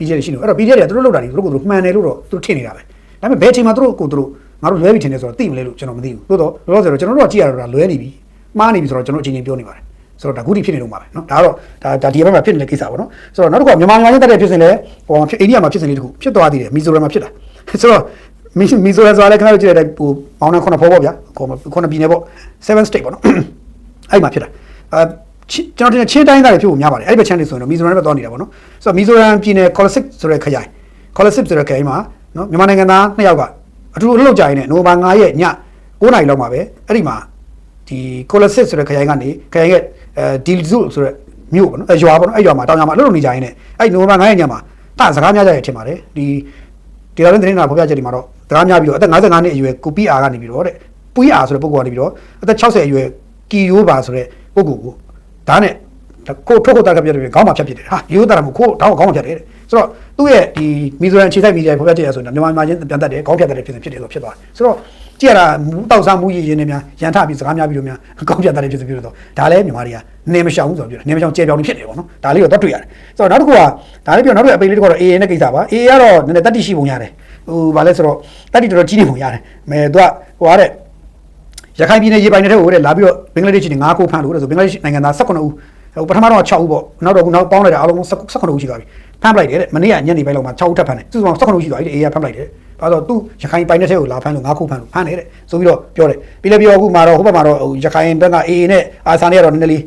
မယ် PJ တွေရှိလို့အဲ့တော့ PJ တွေကသူတို့လောက်တာတွေသူတို့ကိုသူတို့မှန်တယ်လို့တော့သူတို့ထင်နေတာပဲဒါပေမဲ့ဘယ်အချိန်မှာသူတို့ကိုသူတို့ငါတို့လွဲပြီထင်တယ်ဆိုတော့သိမလဲလို့ကျွန်တော်မသိဘူးသို့တော့လောလောဆယ်တော့ကျွန်တော်တို့ကကြည့်ရတော့ဒါလွဲနေပြီမှားနေပြီဆိုတော့ကျွန်တော်အချိန်ချင်းပြောနေပါတယ်ဆိုတော့ဒါခုထိဖြစ်နေတော့မှာပဲเนาะဒါကတော့ဒါဒါဒီဘက်မှာဖြစ်နေတဲ့ကိစ္စပေါ့နော်ဆိုတော့နောက်တစ်ခုကမြန်မာနိုင်ငံတက်တဲ့ဖြစ်စဉ်လဲဟိုဖြစ်အိန္ဒိယမှာဖြစ်စဉ်လေးတစ်ခုဖြစ်သွားသေးတယ်မီဇိုရမ်မှာဖြစ်တာဆိုတော့မီမီဇိုရမ်ဆိုတာလည်းခဏကြည့်ရတဲ့ဟိုမောင်နှံခုနှစ်ဖောပေါ့ဗျာခုခုနှစ်ပြည်နယ်ပေါ့7 state ပေါ့နော်အဲ့မှာဖြစ်တာအဲ ကျွန်တော်တင်ချင်းတိုင်းသားတွေဖြစ်ဖို့များပါတယ်အဲ့ဒီဘက်ချမ်းနေဆိုရင်တော့မီဇိုရမ်ဘက်သွားနေတာပေါ့နော်ဆိုတော့မီဇိုရမ်ပြည်နယ် Kolosik ဆိုတဲ့ခရိုင် Kolosik ဆိုတဲ့ခရိုင်မှာနော်မြန်မာနိုင်ငံသားနှစ်ယောက်ကအထူးလှုပ်ကြရင်နဲ့နိုဝင်ဘာ9ရက်ည9နာရီလောက်မှာပဲအဲ့ဒီမှာဒီ Kolosik ဆိုတဲ့ခရိုင်ကနေခရိုင်ရဲ့အဲဒီလ်ဇူဆိုတဲ့မြို့ပေါ့နော်အဲရွာပေါ့နော်အဲ့ရွာမှာတောင်ရွာမှာလှုပ်နေကြရင်နဲ့အဲ့နိုဝင်ဘာ9ရက်ညမှာတာစကားများကြရဲ့ထင်ပါတယ်ဒီဒီတော်ရင်သတင်းနာဖော်ပြချက်ဒီမှာတော့စကားများပြီးတော့အသက်55နှစ်အရွယ်ကိုပီအာကနေပြီးတော့တဲ့ပွီအာဆိုတဲ့ပုဂ္ဂိုလ်ကနေပြီးတော့အသက်60အရွယ်ကီယိုဘာဆိုတဲ့ပုဂ္ဂိုလ်ကို ဒါနဲ့ကိုထုတ်ထုတ်တာကပြတယ်ခေါင်းမှာဖြတ်ဖြစ်တယ်ဟာရိုးတာမို့ကိုတောင်းခေါင်းမှာဖြတ်တယ်တဲ့ဆိုတော့သူ့ရဲ့ဒီမီဇိုရန်ခြေဆိုင်မီဒီယာဖော်ပြချက်ရဆိုရင်မြန်မာမှာချင်းပြန်တတ်တယ်ခေါင်းဖြတ်တတ်တယ်ဖြစ်ဖြစ်တယ်ဆိုဖြစ်သွားတယ်ဆိုတော့ကြည့်ရတာမူတောက်စားမူရည်ရင်းနေများရန်ထပြီးစကားများပြီးတော့များခေါင်းဖြတ်တတ်တယ်ဖြစ်ဖြစ်တော့ဒါလည်းမြန်မာတွေကနေမရှောင်ဘူးဆိုတော့ပြောတယ်နေမရှောင်ကျေပြောင်နေဖြစ်တယ်ပေါ့နော်ဒါလေးတော့တော့တွေ့ရတယ်ဆိုတော့နောက်တစ်ခုကဒါလေးပြောနောက်တစ်ခုအပိတ်လေးတစ်ခုတော့ AA နဲ့ကိစ္စပါ AA ကတော့နည်းနည်းတတိရှိပုံရတယ်ဟိုဗာလဲဆိုတော့တတိတော်တော်ကြီးနေပုံရတယ်မဲသူကဟိုရတဲ့ ရခိုင်ပြည်နယ်ရေပိုင်နယ်ထဲကိုတဲ့လာပြီးတော့ဘင်္ဂလားဒေ့ရှ်နေ9ခုဖမ်းလို့တဲ့ဆိုဘင်္ဂလားဒေ့ရှ်နိုင်ငံသား18ဦးဟိုပထမတော့6ဦးပေါ့နောက်တော့နောက်ပေါင်းလိုက်တာအားလုံး18ဦးရှိသွားပြီဖမ်းပလိုက်တယ်တဲ့မနေ့ကညနေပိုင်းလောက်မှာ6ဦးထပ်ဖမ်းတယ်စုစုပေါင်း18ဦးရှိသွားပြီတဲ့အေးရဖမ်းပလိုက်တယ်ဘာလို့သူရခိုင်ပိုင်နယ်ထဲကိုလာဖမ်းလို့9ခုဖမ်းလို့ဖမ်းတယ်တဲ့ဆိုပြီးတော့ပြောတယ်ပြီးလည်းပြောအခုမှာတော့ဟိုဘက်မှာတော့ဟိုရခိုင်ဘက်ကအေးနဲ့အာဆန်တွေကတော့နည်းနည်းလေး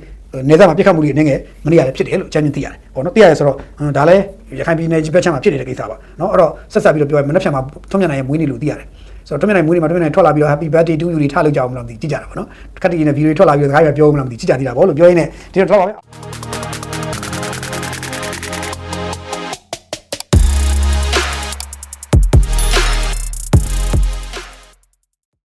နေသားမှာပြစ်ခတ်မှုတွေနေငယ်မနေ့ကလည်းဖြစ်တယ်လို့အကြမ်းမြင်သိရတယ်ပေါ့နော်သိရတယ်ဆိုတော့ဒါလည်းရခိုင်ပြည်နယ်ကြီးဘက်ချမ်းမှာဖြစ်နေတဲ့ကိစ္စပါနော်အဲ့တော့ဆက်ဆက်ပြီးတော့ပြောရမနေ့ဖြန်မှာထွန်းမြတ်နိုင်ရဲ့မွေးနေ့လို့သိရတယ် ဆိုတော့ထွန်းမြတ်နိုင်မွေးနေ့မှာထွန်းမြတ်နိုင်ထွက်လာပြီးတော့ happy birthday to you တွေထားလို့ကြအောင်မလို့မသိကြည့်ကြတာပေါ့နော်ခက်တည်နေတဲ့ view တွေထွက်လာပြီးတော့စကားရပြောမလို့မသိကြည့်ကြသေးတာပေါ့လို့ပြောရင်းနဲ့ဒီတော့ထွက်ပါဗျ